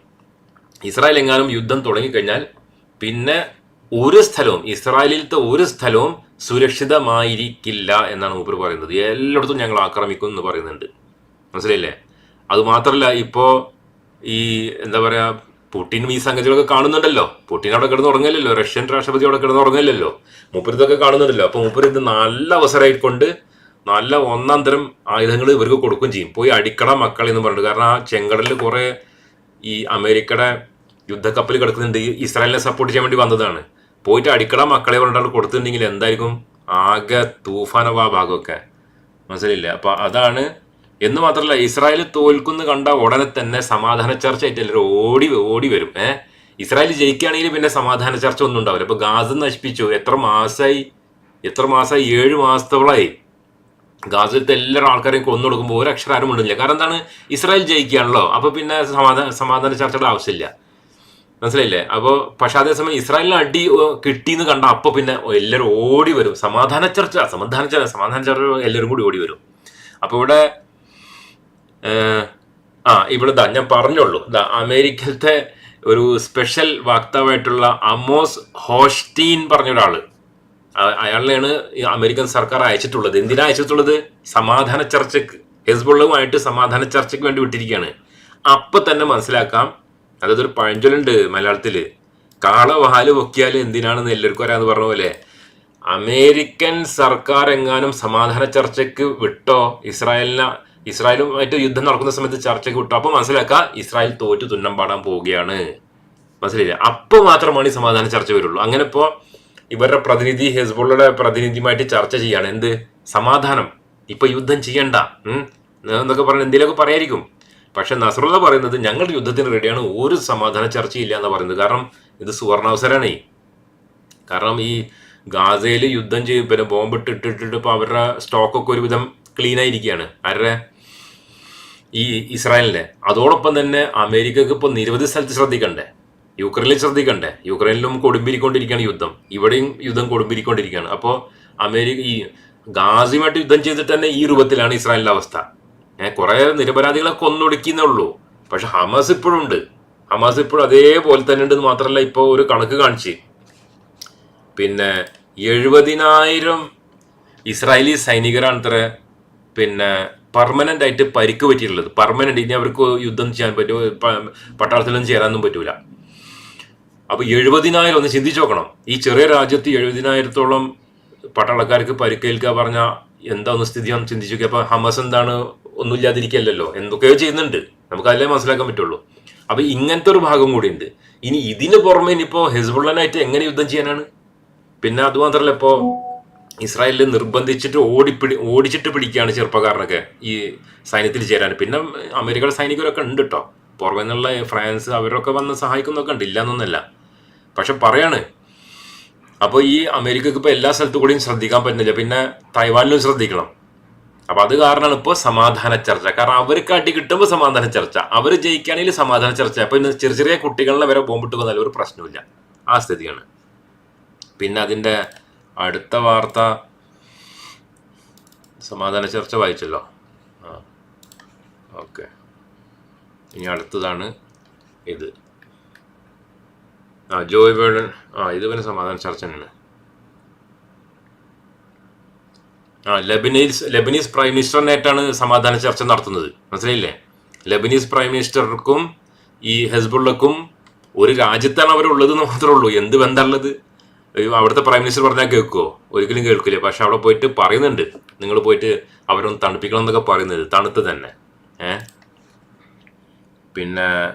ഇസ്രായേൽ എങ്ങാനും യുദ്ധം തുടങ്ങിക്കഴിഞ്ഞാൽ പിന്നെ ഒരു സ്ഥലവും ഇസ്രായേലിലത്തെ ഒരു സ്ഥലവും സുരക്ഷിതമായിരിക്കില്ല എന്നാണ് മൂപ്പർ പറയുന്നത്. എല്ലായിടത്തും ഞങ്ങൾ ആക്രമിക്കും എന്ന് പറയുന്നുണ്ട്. മനസ്സിലായില്ലേ? അത് മാത്രമല്ല ഇപ്പോൾ ഈ എന്താ പറയുക പുടിനും ഈ സംഗതികളൊക്കെ കാണുന്നുണ്ടല്ലോ. പുട്ടിൻ അവിടെ കിടന്ന് ഉറങ്ങില്ലല്ലോ റഷ്യൻ രാഷ്ട്രപതി അവിടെ കിടന്ന് ഉറങ്ങില്ലല്ലോ മൂപ്പരിതൊക്കെ കാണുന്നുണ്ടല്ലോ. അപ്പോൾ മൂപ്പർ ഇത് നല്ല അവസരമായിക്കൊണ്ട് നല്ല ഒന്നാം തരം ആയുധങ്ങൾ ഇവർക്ക് കൊടുക്കുകയും ചെയ്യും. പോയി അടിക്കട മക്കളെന്ന് പറഞ്ഞിട്ട്. കാരണം ആ ചെങ്കടലിൽ കുറേ ഈ അമേരിക്കയുടെ യുദ്ധക്കപ്പൽ കിടക്കുന്നുണ്ട്. ഇസ്രായേലിനെ സപ്പോർട്ട് ചെയ്യാൻ വേണ്ടി വന്നതാണ്. പോയിട്ട് അടിക്കട മക്കളെ പറഞ്ഞിട്ട് കൊടുത്തിട്ടുണ്ടെങ്കിൽ എന്തായിരിക്കും? ആകെ തൂഫാനവാ ഭാഗമൊക്കെ. മനസ്സിലില്ല അപ്പൊ അതാണ് എന്ന് മാത്രമല്ല ഇസ്രായേൽ തോൽക്കുന്നു കണ്ട ഉടനെ തന്നെ സമാധാന ചർച്ച ആയിട്ട് ഓടി ഓടി വരും. ഏഹ് ഇസ്രായേൽ ജയിക്കുകയാണെങ്കിൽ പിന്നെ സമാധാന ചർച്ച ഒന്നും ഉണ്ടാവില്ല. അപ്പൊ ഗാസ നശിപ്പിച്ചു. എത്ര മാസമായി എത്ര മാസമായി ഏഴ് മാസത്തോളമായി ഗാസത്തെ എല്ലാ ആൾക്കാരെയും കൊന്നു ഒരു അക്ഷരം ആരും കാരണം എന്താണ്? ഇസ്രായേൽ ജയിക്കുകയാണല്ലോ. അപ്പൊ പിന്നെ സമാധാന സമാധാന ചർച്ചയുടെ ആവശ്യമില്ല. മനസ്സിലായില്ലേ? അപ്പോൾ പക്ഷെ അതേസമയം ഇസ്രായേലിന് അടി കിട്ടി കിട്ടിയെന്ന് കണ്ട അപ്പൊ പിന്നെ എല്ലാവരും ഓടി വരും. സമാധാന ചർച്ച സമാധാന ചർച്ച സമാധാന ചർച്ച എല്ലാവരും കൂടി ഓടി വരും. അപ്പൊ ഇവിടെ ആ ഇവിടെ ദാ ഞാൻ പറഞ്ഞോളൂ ദാ അമേരിക്കത്തെ ഒരു സ്പെഷ്യൽ വാക്താവായിട്ടുള്ള അമോസ് ഹോസ്റ്റീൻ പറഞ്ഞ ഒരാൾ അയാളെയാണ് അമേരിക്കൻ സർക്കാർ അയച്ചിട്ടുള്ളത്. എന്തിനാ അയച്ചിട്ടുള്ളത്? സമാധാന ചർച്ചയ്ക്ക് ഹെസ്ബുള്ളവുമായിട്ട് സമാധാന ചർച്ചയ്ക്ക് വേണ്ടി വിട്ടിരിക്കുകയാണ്. അപ്പൊ തന്നെ മനസ്സിലാക്കാം അതായത് ഒരു പഴഞ്ചൊല്ലുണ്ട് മലയാളത്തിൽ കാള വാൽ പൊക്കിയാൽ എന്തിനാണെന്ന് എല്ലാവർക്കും അറിയാന്ന് പറഞ്ഞ പോലെ അമേരിക്കൻ സർക്കാർ എങ്ങാനും സമാധാന ചർച്ചയ്ക്ക് വിട്ടോ? ഇസ്രായേലിനെ ഇസ്രായേലുമായിട്ട് യുദ്ധം നടക്കുന്ന സമയത്ത് ചർച്ചയ്ക്ക് വിട്ടോ? അപ്പൊ മനസ്സിലാക്കാം ഇസ്രായേൽ തോറ്റു തുന്നം പാടാൻ പോവുകയാണ്. മനസ്സിലായില്ല? അപ്പോൾ മാത്രമാണ് ഈ സമാധാന ചർച്ച വരുള്ളൂ. അങ്ങനെ ഇപ്പോ ഇവരുടെ പ്രതിനിധി ഹെസ്ബുള്ളയുടെ പ്രതിനിധിയുമായിട്ട് ചർച്ച ചെയ്യാണ്. എന്ത്? സമാധാനം. ഇപ്പൊ യുദ്ധം ചെയ്യണ്ട. എന്നൊക്കെ പറഞ്ഞ് എന്തെങ്കിലുമൊക്കെ പറയായിരിക്കും. പക്ഷെ നസറുള്ള പറയുന്നത് ഞങ്ങൾ യുദ്ധത്തിന് റെഡിയാണ് ഒരു സമാധാന ചർച്ചയില്ല എന്ന് പറയുന്നത്. കാരണം ഇത് സുവർണാവസരമാണ് കാരണം ഈ ഗാസയിൽ യുദ്ധം ചെയ്യും. പിന്നെ ബോംബ് ഇട്ടിട്ടിട്ട് ഇപ്പൊ അവരുടെ സ്റ്റോക്കൊക്കെ ഒരുവിധം ക്ലീൻ ആയിരിക്കുകയാണ്. ആരുടെ? ഈ ഇസ്രായേലിന്റെ അതോടൊപ്പം തന്നെ അമേരിക്കക്ക് ഇപ്പൊ നിരവധി സ്ഥലത്ത് ശ്രദ്ധിക്കണ്ടേ. യുക്രൈനിൽ ശ്രദ്ധിക്കണ്ടേ. യുക്രൈനിലും കൊടുമ്പിരിക്കൊണ്ടിരിക്കുകയാണ് യുദ്ധം. ഇവിടെയും യുദ്ധം കൊടുമ്പിരിക്കൊണ്ടിരിക്കുകയാണ്. അപ്പോൾ അമേരിക്ക ഈ ഗാസിയുമായിട്ട് യുദ്ധം ചെയ്തിട്ട് തന്നെ ഈ രൂപത്തിലാണ് ഇസ്രായേലിന്റെ അവസ്ഥ. ഏഹ് കുറെ നിരപരാധികളെ ഉള്ളൂ പക്ഷെ ഹമാസ് ഇപ്പോഴും ഉണ്ട് ഹമാസ് ഇപ്പോഴും അതേപോലെ തന്നെ ഉണ്ടെന്ന് മാത്രമല്ല ഇപ്പോൾ ഒരു കണക്ക് കാണിച്ച്. പിന്നെ എഴുപതിനായിരം ഇസ്രായേലി സൈനികരാണ് ഇത്ര പിന്നെ പെർമനന്റ് ആയിട്ട് പരിക്ക് പറ്റിയിട്ടുള്ളത്. പെർമനന്റ് ഇനി അവർക്ക് യുദ്ധം ചെയ്യാൻ പറ്റുമോ പട്ടാളത്തിലൊന്നും ചേരാനൊന്നും പറ്റൂല. അപ്പൊ എഴുപതിനായിരം ഒന്ന് ചിന്തിച്ചു നോക്കണം. ഈ ചെറിയ രാജ്യത്ത് എഴുപതിനായിരത്തോളം പട്ടാളക്കാർക്ക് പരിക്കേൽക്കുക പറഞ്ഞ എന്താ ഒന്ന് സ്ഥിതി ഒന്ന് ചിന്തിച്ചു നോക്കിയേ. അപ്പൊ ഹമസ് എന്താണ് ഒന്നുമില്ലാതിരിക്കല്ലോ എന്തൊക്കെയോ ചെയ്യുന്നുണ്ട്. നമുക്ക് അതിലേ മനസ്സിലാക്കാൻ പറ്റുള്ളൂ. അപ്പൊ ഇങ്ങനത്തെ ഒരു ഭാഗം കൂടി ഉണ്ട് ഇനി ഇതിന് പുറമെ ഇനിയിപ്പോ ഹെസ്ബുള്ളനായിട്ട് എങ്ങനെ യുദ്ധം ചെയ്യാനാണ്? പിന്നെ അതുമാത്രമല്ല ഇപ്പോ ഇസ്രായേലിൽ നിർബന്ധിച്ചിട്ട് ഓടിപ്പിടി ഓടിച്ചിട്ട് പിടിക്കുകയാണ് ചെറുപ്പക്കാരനൊക്കെ ഈ സൈന്യത്തിൽ ചേരാൻ. പിന്നെ അമേരിക്കയുടെ സൈനികരൊക്കെ ഉണ്ട് കേട്ടോ പുറമെ നിന്നുള്ള ഫ്രാൻസ് അവരൊക്കെ വന്ന് സഹായിക്കുന്നൊക്കെ ഉണ്ട്. ഇല്ലാന്നൊന്നല്ല. പക്ഷെ പറയാണ്. അപ്പോൾ ഈ അമേരിക്കക്ക് ഇപ്പോൾ എല്ലാ സ്ഥലത്തു കൂടിയും ശ്രദ്ധിക്കാൻ പറ്റുന്നില്ല. പിന്നെ തൈവാനിലും ശ്രദ്ധിക്കണം. അപ്പൊ അത് കാരണമാണ് ഇപ്പോൾ സമാധാന ചർച്ച. കാരണം അവർക്ക് അടി കിട്ടുമ്പോൾ സമാധാന ചർച്ച. അവർ ജയിക്കുകയാണെങ്കിൽ സമാധാന ചർച്ച. അപ്പൊ ഇന്ന് ചെറിയ ചെറിയ കുട്ടികളെ വരെ ബോംബിട്ട് വന്നാലും ഒരു പ്രശ്നമില്ല ആ സ്ഥിതിയാണ്. പിന്നെ അതിന്റെ അടുത്ത വാർത്ത. സമാധാന ചർച്ച വായിച്ചല്ലോ. ഓക്കെ. ഇനി അടുത്തതാണ് ഇത്. ആ ജോയ് ബേഡൻ ആ ഇത് പിന്നെ സമാധാന ചർച്ച തന്നെയാണ് ആ ലബനീസ് ലബനീസ് പ്രൈം മിനിസ്റ്ററിനായിട്ടാണ് സമാധാന ചർച്ച നടത്തുന്നത്. മനസ്സിലായില്ലേ? ലബനീസ് പ്രൈം മിനിസ്റ്റർക്കും ഈ ഹെസ്ബുള്ളക്കും ഒരു രാജ്യത്താണ് അവരുള്ളത് എന്ന് മാത്രമേ ഉള്ളൂ. എന്ത് ബന്ധമുള്ളത്? അവിടുത്തെ പ്രൈം മിനിസ്റ്റർ പറഞ്ഞാൽ കേൾക്കുമോ ഒരിക്കലും കേൾക്കില്ല. പക്ഷെ അവിടെ പോയിട്ട് പറയുന്നുണ്ട്. നിങ്ങൾ പോയിട്ട് അവരൊന്ന് തണുപ്പിക്കണം എന്നൊക്കെ പറയുന്നത്. തണുത്ത് തന്നെ. ഏ? പിന്നെ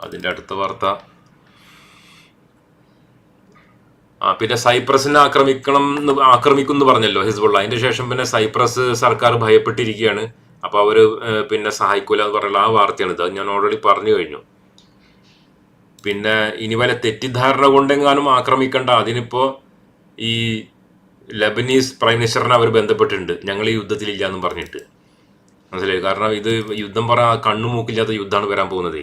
അതിന്റെ അടുത്ത വാർത്ത ആ പിന്നെ സൈപ്രസിനെ ആക്രമിക്കണം എന്ന് ആക്രമിക്കും എന്ന് പറഞ്ഞല്ലോ ഹിസ്ബുള്ള. അതിന്റെ ശേഷം പിന്നെ സൈപ്രസ് സർക്കാർ ഭയപ്പെട്ടിരിക്കുകയാണ്. അപ്പൊ അവർ പിന്നെ സഹായിക്കൂല എന്ന് പറഞ്ഞുള്ള ആ വാർത്തയാണ് ഇത് ഞാൻ ഓൾറെഡി പറഞ്ഞു കഴിഞ്ഞു. പിന്നെ ഇനി വല്ല തെറ്റിദ്ധാരണ കൊണ്ടെങ്ങാനും ആക്രമിക്കണ്ട. അതിനിപ്പോ ഈ ലബനീസ് പ്രൈം മിനിസ്റ്ററിനെ അവർ ബന്ധപ്പെട്ടിട്ടുണ്ട്. ഞങ്ങൾ ഈ യുദ്ധത്തിലില്ല എന്നും പറഞ്ഞിട്ട്. മനസ്സിലായി? കാരണം ഇത് യുദ്ധം പറ കണ്ണു മൂക്കില്ലാത്ത യുദ്ധമാണ് വരാൻ പോകുന്നത്.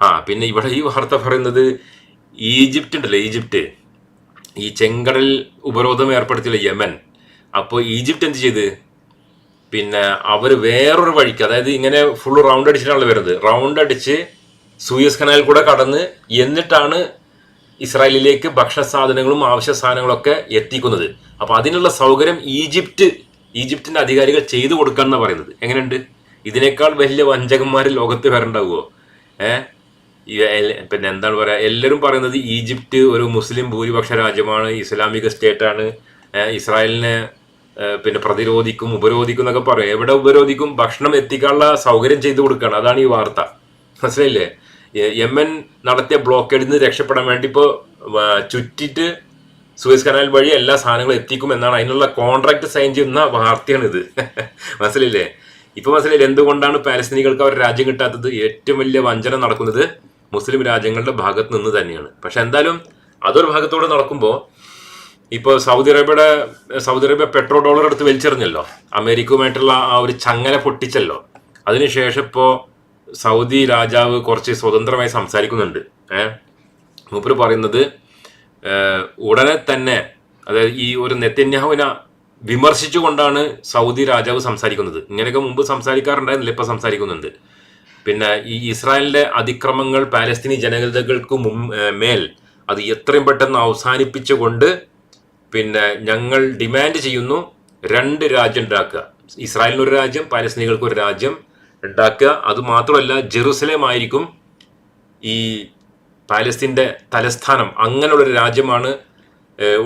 ആ പിന്നെ ഇവിടെ ഈ വാർത്ത പറയുന്നത് ഈജിപ്റ്റ് ഉണ്ടല്ലോ ഈജിപ്റ്റ്. ഈ ചെങ്കടൽ ഉപരോധം ഏർപ്പെടുത്തിയുള്ള യമൻ. അപ്പോൾ ഈജിപ്റ്റ് എന്ത് ചെയ്ത്? പിന്നെ അവർ വേറൊരു വഴിക്ക് അതായത് ഇങ്ങനെ ഫുൾ റൗണ്ട് അടിച്ചിട്ടാണ് വരുന്നത്. റൗണ്ട് അടിച്ച് സൂയസ് കനാൽ കൂടെ കടന്ന് എന്നിട്ടാണ് ഇസ്രായേലിലേക്ക് ഭക്ഷണ സാധനങ്ങളും ആവശ്യ സാധനങ്ങളൊക്കെ എത്തിക്കുന്നത്. അപ്പോൾ അതിനുള്ള സൗകര്യം ഈജിപ്റ്റ് ഈജിപ്തിന്റെ അധികാരികൾ ചെയ്തു കൊടുക്കാന്നാ പറയുന്നത്. എങ്ങനെയുണ്ട്? ഇതിനേക്കാൾ വലിയ വഞ്ചകന്മാർ ലോകത്ത് വരണ്ടാവുമോ ഏഹ് ഈ പിന്നെ എന്താണ് പറയുക എല്ലാവരും പറയുന്നത് ഈജിപ്റ്റ് ഒരു മുസ്ലിം ഭൂരിപക്ഷ രാജ്യമാണ് ഇസ്ലാമിക സ്റ്റേറ്റാണ് ഇസ്രായേലിനെ പിന്നെ പ്രതിരോധിക്കും ഉപരോധിക്കും എന്നൊക്കെ പറയും. എവിടെ ഉപരോധിക്കും? ഭക്ഷണം എത്തിക്കാനുള്ള സൗകര്യം ചെയ്തു കൊടുക്കുകയാണ്. അതാണ് ഈ വാർത്ത. മനസ്സിലായില്ലേ? യമൻ നടത്തിയ ബ്ലോക്കേഡിൽ നിന്ന് രക്ഷപ്പെടാൻ വേണ്ടി ഇപ്പോൾ ചുറ്റിട്ട് സൂയസ് കനാൽ വഴി എല്ലാ സാധനങ്ങളും എത്തിക്കും എന്നാണ് അതിനുള്ള കോൺട്രാക്ട് സൈൻ ചെയ്യുന്ന വാർത്തയാണ് ഇത് മനസ്സിലില്ലേ ഇപ്പൊ മനസ്സിലായില്ലേ എന്തുകൊണ്ടാണ് പാലസ്തീനികൾക്ക് അവർ രാജ്യം കിട്ടാത്തത്? ഏറ്റവും വലിയ വഞ്ചന നടക്കുന്നത് മുസ്ലിം രാജ്യങ്ങളുടെ ഭാഗത്ത് നിന്ന് തന്നെയാണ്. പക്ഷെ എന്തായാലും അതൊരു ഭാഗത്തോടെ നടക്കുമ്പോൾ ഇപ്പോൾ സൗദി അറേബ്യയുടെ സൗദി അറേബ്യ പെട്രോൾ ഡോളർ എടുത്ത് വലിച്ചെറിഞ്ഞല്ലോ. അമേരിക്കയുമായിട്ടുള്ള ആ ഒരു ചങ്ങല പൊട്ടിച്ചല്ലോ. അതിനുശേഷം ഇപ്പോൾ സൗദി രാജാവ് കുറച്ച് സ്വതന്ത്രമായി സംസാരിക്കുന്നുണ്ട്. ഏഹ് മൂപ്പര് പറയുന്നത് ഉടനെ തന്നെ അതായത് ഈ ഒരു നെത്തന്യാഹുവിനെ വിമർശിച്ചുകൊണ്ടാണ് സൗദി രാജാവ് സംസാരിക്കുന്നത്. ഇങ്ങനെയൊക്കെ മുമ്പ് സംസാരിക്കാറുണ്ടായിരുന്നില്ല ഇപ്പൊ സംസാരിക്കുന്നുണ്ട്. പിന്നെ ഈ ഇസ്രായേലിന്റെ അതിക്രമങ്ങൾ പാലസ്തീനി ജനതകൾക്ക് മുൻ മേൽ അത് എത്രയും പെട്ടെന്ന് അവസാനിപ്പിച്ചുകൊണ്ട് പിന്നെ ഞങ്ങൾ ഡിമാൻഡ് ചെയ്യുന്നു രണ്ട് രാജ്യം ഉണ്ടാക്കുക. ഇസ്രായേലിനൊരു രാജ്യം പാലസ്തീനികൾക്ക് ഒരു രാജ്യം ഉണ്ടാക്കുക. അത് മാത്രമല്ല ജെറുസലേം ആയിരിക്കും ഈ പാലസ്തീന്റെ തലസ്ഥാനം. അങ്ങനെയുള്ളൊരു രാജ്യമാണ്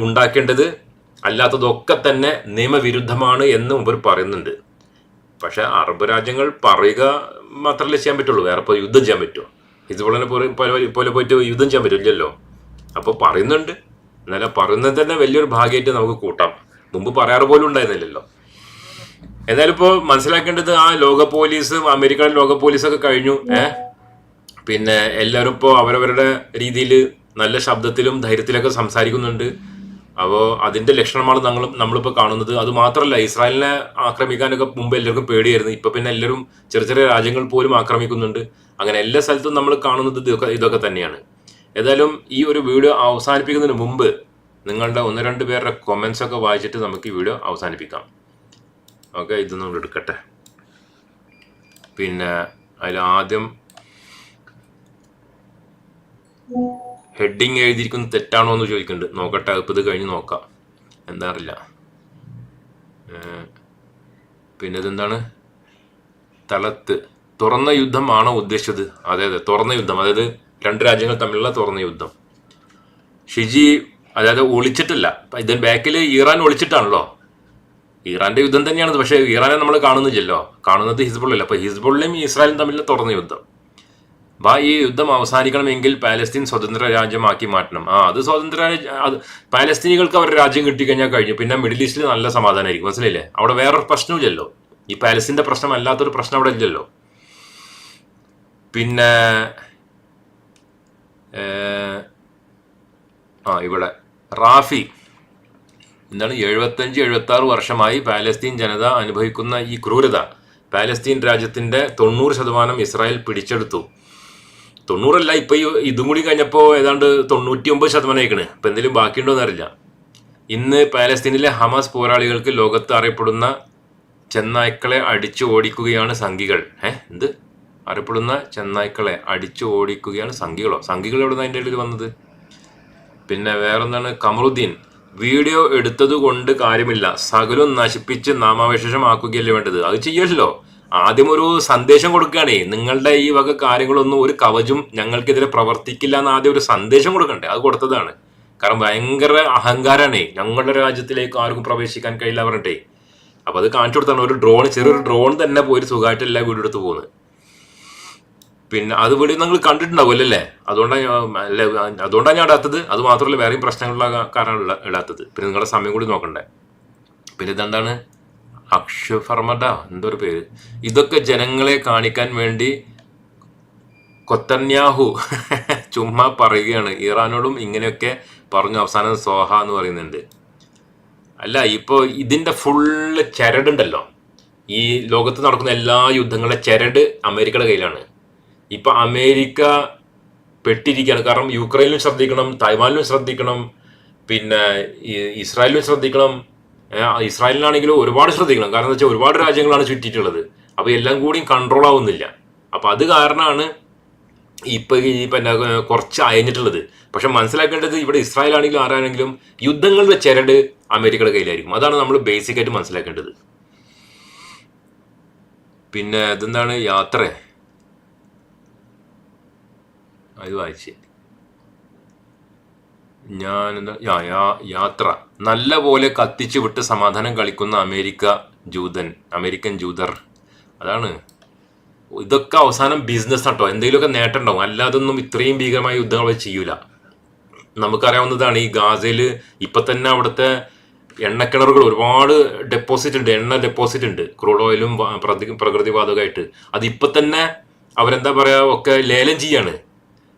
ഉണ്ടാക്കേണ്ടത്. അല്ലാത്തതൊക്കെ തന്നെ നിയമവിരുദ്ധമാണ് എന്നും ഇവർ പറയുന്നുണ്ട്. പക്ഷേ അറബ് രാജ്യങ്ങൾ പറയുക മാത്രമല്ലേ ചെയ്യാൻ പറ്റുള്ളൂ? വേറെ ഇപ്പോൾ യുദ്ധം ചെയ്യാൻ പറ്റുമോ ഇതുപോലെ പോലെ പോലെ- പോയിട്ട് യുദ്ധം ചെയ്യാൻ പറ്റില്ലല്ലോ? അപ്പോൾ പറയുന്നുണ്ട്. എന്നാലും പറയുന്നത് തന്നെ വലിയൊരു ഭാഗ്യമായിട്ട് നമുക്ക് കൂട്ടാം. മുമ്പ് പറയാറ് പോലും ഉണ്ടായിരുന്നില്ലല്ലോ. എന്നാലും ഇപ്പോൾ മനസ്സിലാക്കേണ്ടത് ആ ലോക പോലീസ് അമേരിക്കൻ ലോക പോലീസൊക്കെ കഴിഞ്ഞു. ഏഹ് പിന്നെ എല്ലാവരും ഇപ്പോൾ അവരവരുടെ രീതിയിൽ നല്ല ശബ്ദത്തിലും ധൈര്യത്തിലൊക്കെ സംസാരിക്കുന്നുണ്ട്. അപ്പോൾ അതിന്റെ ലക്ഷണമാണ് നമ്മൾ നമ്മളിപ്പോൾ കാണുന്നത്. അത് മാത്രമല്ല ഇസ്രായേലിനെ ആക്രമിക്കാനൊക്കെ മുമ്പ് എല്ലാവർക്കും പേടിയായിരുന്നു. ഇപ്പൊ പിന്നെ എല്ലാവരും ചെറിയ ചെറിയ രാജ്യങ്ങൾ പോലും ആക്രമിക്കുന്നുണ്ട്. അങ്ങനെ എല്ലാ സ്ഥലത്തും നമ്മൾ കാണുന്നത് ഇതൊക്കെ ഇതൊക്കെ തന്നെയാണ്. ഏതായാലും ഈ ഒരു വീഡിയോ അവസാനിപ്പിക്കുന്നതിന് മുമ്പ് നിങ്ങളുടെ ഒന്ന് രണ്ട് പേരുടെ കൊമൻസ് ഒക്കെ വായിച്ചിട്ട് നമുക്ക് ഈ വീഡിയോ അവസാനിപ്പിക്കാം. ഓക്കെ ഇത് നമ്മൾ എടുക്കട്ടെ. പിന്നെ അതിൽ ആദ്യം ഹെഡിങ് എഴുതിയിരിക്കുന്നത് തെറ്റാണോ എന്ന് ചോദിക്കുന്നുണ്ട് നോക്കട്ടെ ഇപ്പം ഇത് കഴിഞ്ഞ് നോക്കാം. എന്താ അറിയില്ല. പിന്നെ ഇതെന്താണ്? തലത്ത് തുറന്ന യുദ്ധമാണോ ഉദ്ദേശിച്ചത്? അതെ അതെ തുറന്ന യുദ്ധം. അതായത് രണ്ട് രാജ്യങ്ങൾ തമ്മിലുള്ള തുറന്ന യുദ്ധം. ഷിജി അതായത് ഒളിച്ചിട്ടില്ല ഇതിന് ബാക്കിൽ ഇറാൻ ഒളിച്ചിട്ടാണല്ലോ. ഇറാന്റെ യുദ്ധം തന്നെയാണ് പക്ഷേ ഇറാനെ നമ്മൾ കാണുന്നില്ലല്ലോ. കാണുന്നത് ഹിസ്ബുള്ളല്ല അപ്പൊ ഹിസ്ബുള്ളിലും ഇസ്രായേലും തമ്മിലുള്ള തുറന്ന യുദ്ധം. വാ ഈ യുദ്ധം അവസാനിക്കണമെങ്കിൽ പാലസ്തീൻ സ്വതന്ത്ര രാജ്യമാക്കി മാറ്റണം. ആ അത് സ്വതന്ത്ര അത് പാലസ്തീനികൾക്ക് അവരുടെ രാജ്യം കിട്ടിക്കഴിഞ്ഞാൽ കഴിഞ്ഞു. പിന്നെ മിഡിൽ ഈസ്റ്റിൽ നല്ല സമാധാനമായിരിക്കും. മനസ്സിലായില്ലേ? അവിടെ വേറൊരു പ്രശ്നമില്ലല്ലോ ഈ പാലസ്തീന്റെ പ്രശ്നം അല്ലാത്തൊരു പ്രശ്നം അവിടെ ഇല്ലല്ലോ. പിന്നെ ആ ഇവിടെ റാഫി. എന്താണ്? എഴുപത്തഞ്ച് എഴുപത്തി ആറ് വർഷമായി പാലസ്തീൻ ജനത അനുഭവിക്കുന്ന ഈ ക്രൂരത. പാലസ്തീൻ രാജ്യത്തിന്റെ തൊണ്ണൂറ് ശതമാനം ഇസ്രായേൽ പിടിച്ചെടുത്തു. തൊണ്ണൂറല്ല ഇപ്പൊ ഈ ഇതും കൂടി കഴിഞ്ഞപ്പോൾ ഏതാണ്ട് തൊണ്ണൂറ്റി ഒമ്പത് ശതമാനം ആയിക്കണ്. ഇപ്പൊ എന്തെങ്കിലും ബാക്കിയുണ്ടോ എന്നറിയില്ല. ഇന്ന് പാലസ്തീനിലെ ഹമാസ് പോരാളികൾക്ക് ലോകത്ത് അറിയപ്പെടുന്ന ചെന്നായ്ക്കളെ അടിച്ചു ഓടിക്കുകയാണ് സംഘികൾ. ഏ എന്ത്? അറിയപ്പെടുന്ന ചെന്നായ്ക്കളെ അടിച്ചു ഓടിക്കുകയാണ് സംഘികളോ? സംഘികൾ എവിടെ നിന്ന് അതിന്റെ ഇടയിൽ വന്നത്? പിന്നെ വേറെന്താണ്? കമറുദ്ദീൻ വീഡിയോ എടുത്തത് കൊണ്ട് കാര്യമില്ല. സകലം നശിപ്പിച്ച് നാമാവശേഷമാക്കുകയല്ലേ വേണ്ടത്? അത് ചെയ്യല്ലോ. ആദ്യം ഒരു സന്ദേശം കൊടുക്കുകയാണേ നിങ്ങളുടെ ഈ വക കാര്യങ്ങളൊന്നും ഒരു കവചും ഞങ്ങൾക്കെതിരെ പ്രവർത്തിക്കില്ല എന്ന് ആദ്യം ഒരു സന്ദേശം കൊടുക്കണ്ടേ? അത് കൊടുത്തതാണ്. കാരണം ഭയങ്കര അഹങ്കാരാണേ ഞങ്ങളുടെ രാജ്യത്തിലേക്ക് ആർക്കും പ്രവേശിക്കാൻ കഴിയില്ല പറഞ്ഞിട്ടേ. അപ്പൊ അത് കാണിച്ചു കൊടുത്താണ് ഒരു ഡ്രോൺ ചെറിയൊരു ഡ്രോൺ തന്നെ പോയി സുഖമായിട്ട് എല്ലാ വീഡിയോ എടുത്ത് പോകുന്നത് പിന്നെ അത് വീട് നിങ്ങൾ കണ്ടിട്ടുണ്ടാവും അല്ലേ? അതുകൊണ്ടാണ് ഞാൻ- അതുകൊണ്ടാണ് ഞാൻ ഇടാത്തത്. അത് മാത്രമല്ല വേറെയും പ്രശ്നങ്ങളുള്ള കാരണം ഇട- ഇടാത്തത്. പിന്നെ നിങ്ങളുടെ സമയം കൂടി നോക്കണ്ടേ. പിന്നെ ഇതെന്താണ്? അക്ഷഫർമഡ ഫർമഡ എന്തൊരു പേര്. ഇതൊക്കെ ജനങ്ങളെ കാണിക്കാൻ വേണ്ടി കൊത്തന്യാഹു ചുമ്മാ പറയുകയാണ്. ഇറാനോടും ഇങ്ങനെയൊക്കെ പറഞ്ഞു. അവസാനം സോഹ എന്ന് പറയുന്നുണ്ട്. അല്ല ഇപ്പോൾ ഇതിന്റെ ഫുള്ള് ചരടുണ്ടല്ലോ ഈ ലോകത്ത് നടക്കുന്ന എല്ലാ യുദ്ധങ്ങളുടെ ചരട് അമേരിക്കയുടെ കയ്യിലാണ്. ഇപ്പം അമേരിക്ക പെട്ടിരിക്കുകയാണ്. കാരണം യുക്രൈനിലും ശ്രദ്ധിക്കണം തായ്വാനിലും ശ്രദ്ധിക്കണം പിന്നെ ഇസ്രായേലിലും ശ്രദ്ധിക്കണം. ഇസ്രായേലിനാണെങ്കിലും ഒരുപാട് ശ്രദ്ധിക്കണം. കാരണം വെച്ചാൽ ഒരുപാട് രാജ്യങ്ങളാണ് ചുറ്റിയിട്ടുള്ളത്. അപ്പോൾ എല്ലാം കൂടിയും കൺട്രോൾ ആവുന്നില്ല. അപ്പോൾ അത് കാരണമാണ് ഇപ്പൊ ഈ പിന്നെ കുറച്ച് അയഞ്ഞിട്ടുള്ളത്. പക്ഷെ മനസ്സിലാക്കേണ്ടത് ഇവിടെ ഇസ്രായേൽ ആണെങ്കിലും ആരാണെങ്കിലും യുദ്ധങ്ങളുടെ ചരട് അമേരിക്കയുടെ കയ്യിലായിരിക്കും. അതാണ് നമ്മൾ ബേസിക് ആയിട്ട് മനസ്സിലാക്കേണ്ടത്. പിന്നെ ഇതെന്താണ് യാത്ര. അത് വായിച്ച്. ഞാൻ എന്താ യാ- യാത്ര. നല്ല പോലെ കത്തിച്ചു വിട്ട് സമാധാനം കളിക്കുന്ന അമേരിക്ക ജൂതൻ അമേരിക്കൻ ജൂതർ. അതാണ്. ഇതൊക്കെ അവസാനം ബിസിനസ് ആട്ടോ. എന്തെങ്കിലുമൊക്കെ നേട്ടം ഉണ്ടാവും അല്ലാതൊന്നും ഇത്രയും ഭീകരമായ യുദ്ധങ്ങൾ ചെയ്യൂല. നമുക്കറിയാവുന്നതാണ് ഈ ഗാസയിൽ ഇപ്പം തന്നെ അവിടുത്തെ എണ്ണക്കിണറുകൾ ഒരുപാട് ഡെപ്പോസിറ്റ് ഉണ്ട്. എണ്ണ ഡെപ്പോസിറ്റ് ഉണ്ട്. ക്രൂഡ് ഓയിലും പ്രകൃതിവാതകമായിട്ട്. അതിപ്പോൾ തന്നെ അവരെന്താ പറയുക ഒക്കെ ലേലം ചെയ്യാണ്.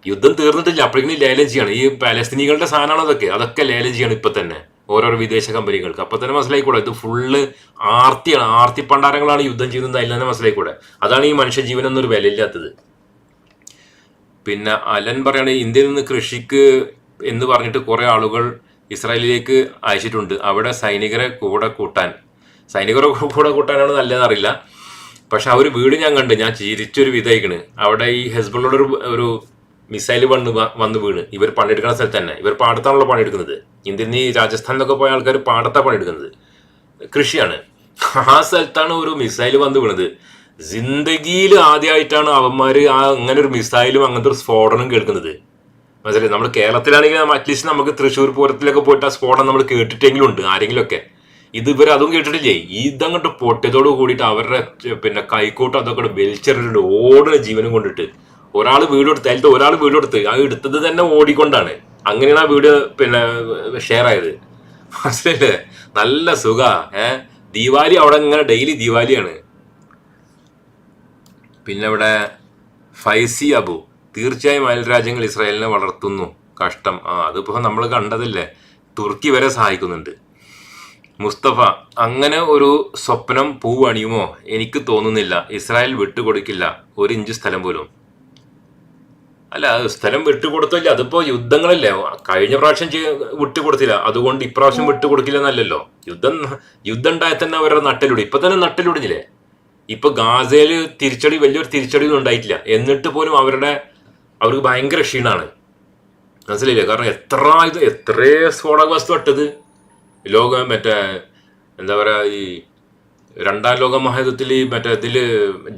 യുദ്ധം തീർന്നിട്ടില്ല. അപ്പോഴേക്കും ലേലം ചെയ്യാണ്. ഈ പാലസ്തീനികളുടെ സാധനമാണ് അതൊക്കെ അതൊക്കെ ലേലം ചെയ്യാണ് ഇപ്പൊ തന്നെ. ഓരോരോ വിദേശ കമ്പനികൾക്ക്. അപ്പൊ തന്നെ മനസ്സിലായിക്കൂടെ? ഇത് ഫുള്ള് ആർത്തിയാണ്. ആർത്തി പണ്ടാരങ്ങളാണ് യുദ്ധം ചെയ്യുന്നത് അതിൽ തന്നെ മനസ്സിലായിക്കൂടെ? അതാണ് ഈ മനുഷ്യജീവൻ എന്നൊരു വിലയില്ലാത്തത്. പിന്നെ അലൻ പറയാണ് ഇന്ത്യയിൽ നിന്ന് കൃഷിക്ക് എന്ന് പറഞ്ഞിട്ട് കുറേ ആളുകൾ ഇസ്രായേലിലേക്ക് അയച്ചിട്ടുണ്ട്. അവിടെ സൈനികരെ കൂടെ കൂട്ടാൻ. സൈനികരെ കൂടെ കൂട്ടാനാണ് നല്ലതെന്നറിയില്ല പക്ഷെ ആ ഒരു വീട് ഞാൻ കണ്ട്. ഞാൻ ചിരിച്ചൊരു വിധയിക്കണ് അവിടെ ഈ ഹെസ്ബുള്ളയുടെ ഒരു ഒരു മിസൈൽ വന്ന് വന്ന് വീണ്. ഇവർ പണിയെടുക്കുന്ന സ്ഥലത്ത് തന്നെ. ഇവർ പാടത്താണല്ലോ പണിയെടുക്കുന്നത്. ഇന്ത്യയിൽ നിന്ന് രാജസ്ഥാനിലൊക്കെ പോയ ആൾക്കാർ പാടത്താണ് പണിയെടുക്കുന്നത്. കൃഷിയാണ്. ആ സ്ഥലത്താണ് ഒരു മിസൈൽ വന്ന് വീണത്. ജിന്ദഗിയിൽ ആദ്യമായിട്ടാണ് അവന്മാർ ആ അങ്ങനെ ഒരു മിസൈലും അങ്ങനത്തെ ഒരു സ്ഫോടനം കേൾക്കുന്നത്. മനസ്സിലായി? നമ്മൾ കേരളത്തിലാണെങ്കിൽ അറ്റ്ലീസ്റ്റ് നമുക്ക് തൃശ്ശൂർ പൂരത്തിലൊക്കെ പോയിട്ട് ആ സ്ഫോടനം നമ്മൾ കേട്ടിട്ടെങ്കിലും ഉണ്ട് ആരെങ്കിലുമൊക്കെ. ഇത് ഇവർ അതും കേട്ടിട്ടില്ലേ? ഇതങ്ങോട്ട് പൊട്ടിയതോട് കൂടിയിട്ട് അവരുടെ പിന്നെ കൈക്കോട്ടും അതൊക്കെ വലിച്ചെറിഞ്ഞിട്ട് ഓടുന്ന ജീവനും കൊണ്ടിട്ട് ഒരാൾ വീടെടുത്ത് അതിലത്തെ ഒരാൾ വീടെടുത്ത് ആ എടുത്തത് തന്നെ ഓടിക്കൊണ്ടാണ്. അങ്ങനെയാണ് ആ വീഡിയോ പിന്നെ ഷെയർ ആയത്. മനസ്സിലല്ലേ നല്ല സുഖ ഏഹ് ദീപാവലി അവിടെ ഇങ്ങനെ ഡെയിലി ദീപാവലിയാണ്. പിന്നെ ഇവിടെ ഫൈസി അബു തീർച്ചയായും അയൽരാജ്യങ്ങൾ ഇസ്രായേലിനെ വളർത്തുന്നു. കഷ്ടം. ആ അതിപ്പോ നമ്മൾ കണ്ടതല്ലേ? തുർക്കി വരെ സഹായിക്കുന്നുണ്ട്. മുസ്തഫ അങ്ങനെ ഒരു സ്വപ്നം പൂവണിയുമോ? എനിക്ക് തോന്നുന്നില്ല. ഇസ്രായേൽ വിട്ടുകൊടുക്കില്ല. ഒരു ഇഞ്ച് സ്ഥലം പോലും. അല്ല അത് സ്ഥലം വിട്ടുകൊടുത്തില്ല. അതിപ്പോ യുദ്ധങ്ങളല്ലേ? കഴിഞ്ഞ പ്രാവശ്യം വിട്ടുകൊടുത്തില്ല. അതുകൊണ്ട് ഇപ്രാവശ്യം വിട്ടുകൊടുക്കില്ല എന്നല്ലല്ലോ യുദ്ധം യുദ്ധം ഉണ്ടായ തന്നെ അവരുടെ നട്ടലുടി ഇപ്പൊ തന്നെ നട്ടലുടിഞ്ഞില്ലേ ഇപ്പൊ ഗാസയിൽ തിരിച്ചടി വലിയൊരു തിരിച്ചടി ഒന്നും ഉണ്ടായിട്ടില്ല. എന്നിട്ട് പോലും അവരുടെ അവർക്ക് ഭയങ്കര ക്ഷീണാണ്. മനസ്സിലായില്ലേ? കാരണം എത്ര ഇത് എത്രേ സ്ഫോടക വസ്തു ഇട്ടത് ലോക മറ്റേ എന്താ പറയാ ഈ രണ്ടാം ലോക മഹായുദ്ധത്തിൽ മറ്റേ ഇതിൽ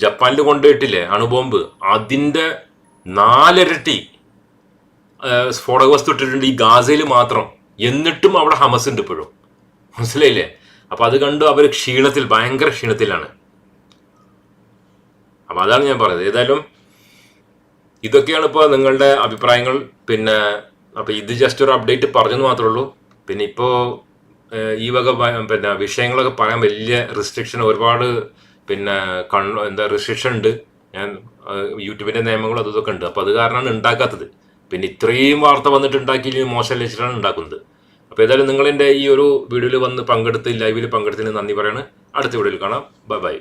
ജപ്പാനിൽ കൊണ്ടുപോയിട്ടില്ലേ? അണുബോംബ്. അതിന്റെ നാലിരട്ടി സ്ഫോടക വസ്തു ഇട്ടിട്ടുണ്ട് ഈ ഗാസയിൽ മാത്രം. എന്നിട്ടും അവിടെ ഹമസ് ഉണ്ട് ഇപ്പോഴും. മനസ്സിലായില്ലേ? അപ്പൊ അത് കണ്ടു അവർ ക്ഷീണത്തിൽ ഭയങ്കര ക്ഷീണത്തിലാണ്. അപ്പൊ അതാണ് ഞാൻ പറയുന്നത്. ഏതായാലും ഇതൊക്കെയാണ് ഇപ്പോൾ നിങ്ങളുടെ അഭിപ്രായങ്ങൾ. പിന്നെ അപ്പൊ ഇത് ജസ്റ്റ് ഒരു അപ്ഡേറ്റ് പറഞ്ഞെന്ന് മാത്രമേ ഉള്ളൂ. പിന്നെ ഇപ്പോൾ ഈ വക പിന്നെ വിഷയങ്ങളൊക്കെ പറയാൻ വലിയ റിസ്ട്രിക്ഷൻ ഒരുപാട് പിന്നെ കൺ എന്താ റിസ്ട്രിക്ഷൻ ഉണ്ട്. ഞാൻ യൂട്യൂബിന്റെ നിയമങ്ങളും അതും ഇതൊക്കെ ഉണ്ട്. അപ്പോൾ അത് കാരണമാണ് ഉണ്ടാക്കാത്തത്. പിന്നെ ഇത്രയും വാർത്ത വന്നിട്ട് ഉണ്ടാക്കി മോശം വെച്ചിട്ടാണ് ഉണ്ടാക്കുന്നത്. അപ്പോൾ ഏതായാലും നിങ്ങൾ എന്റെ ഈ ഒരു വീഡിയോയിൽ വന്ന് പങ്കെടുത്ത് ലൈവിൽ പങ്കെടുത്തതിന് നന്ദി പറയാണ്. അടുത്ത വീഡിയോയിൽ കാണാം. Bye bye.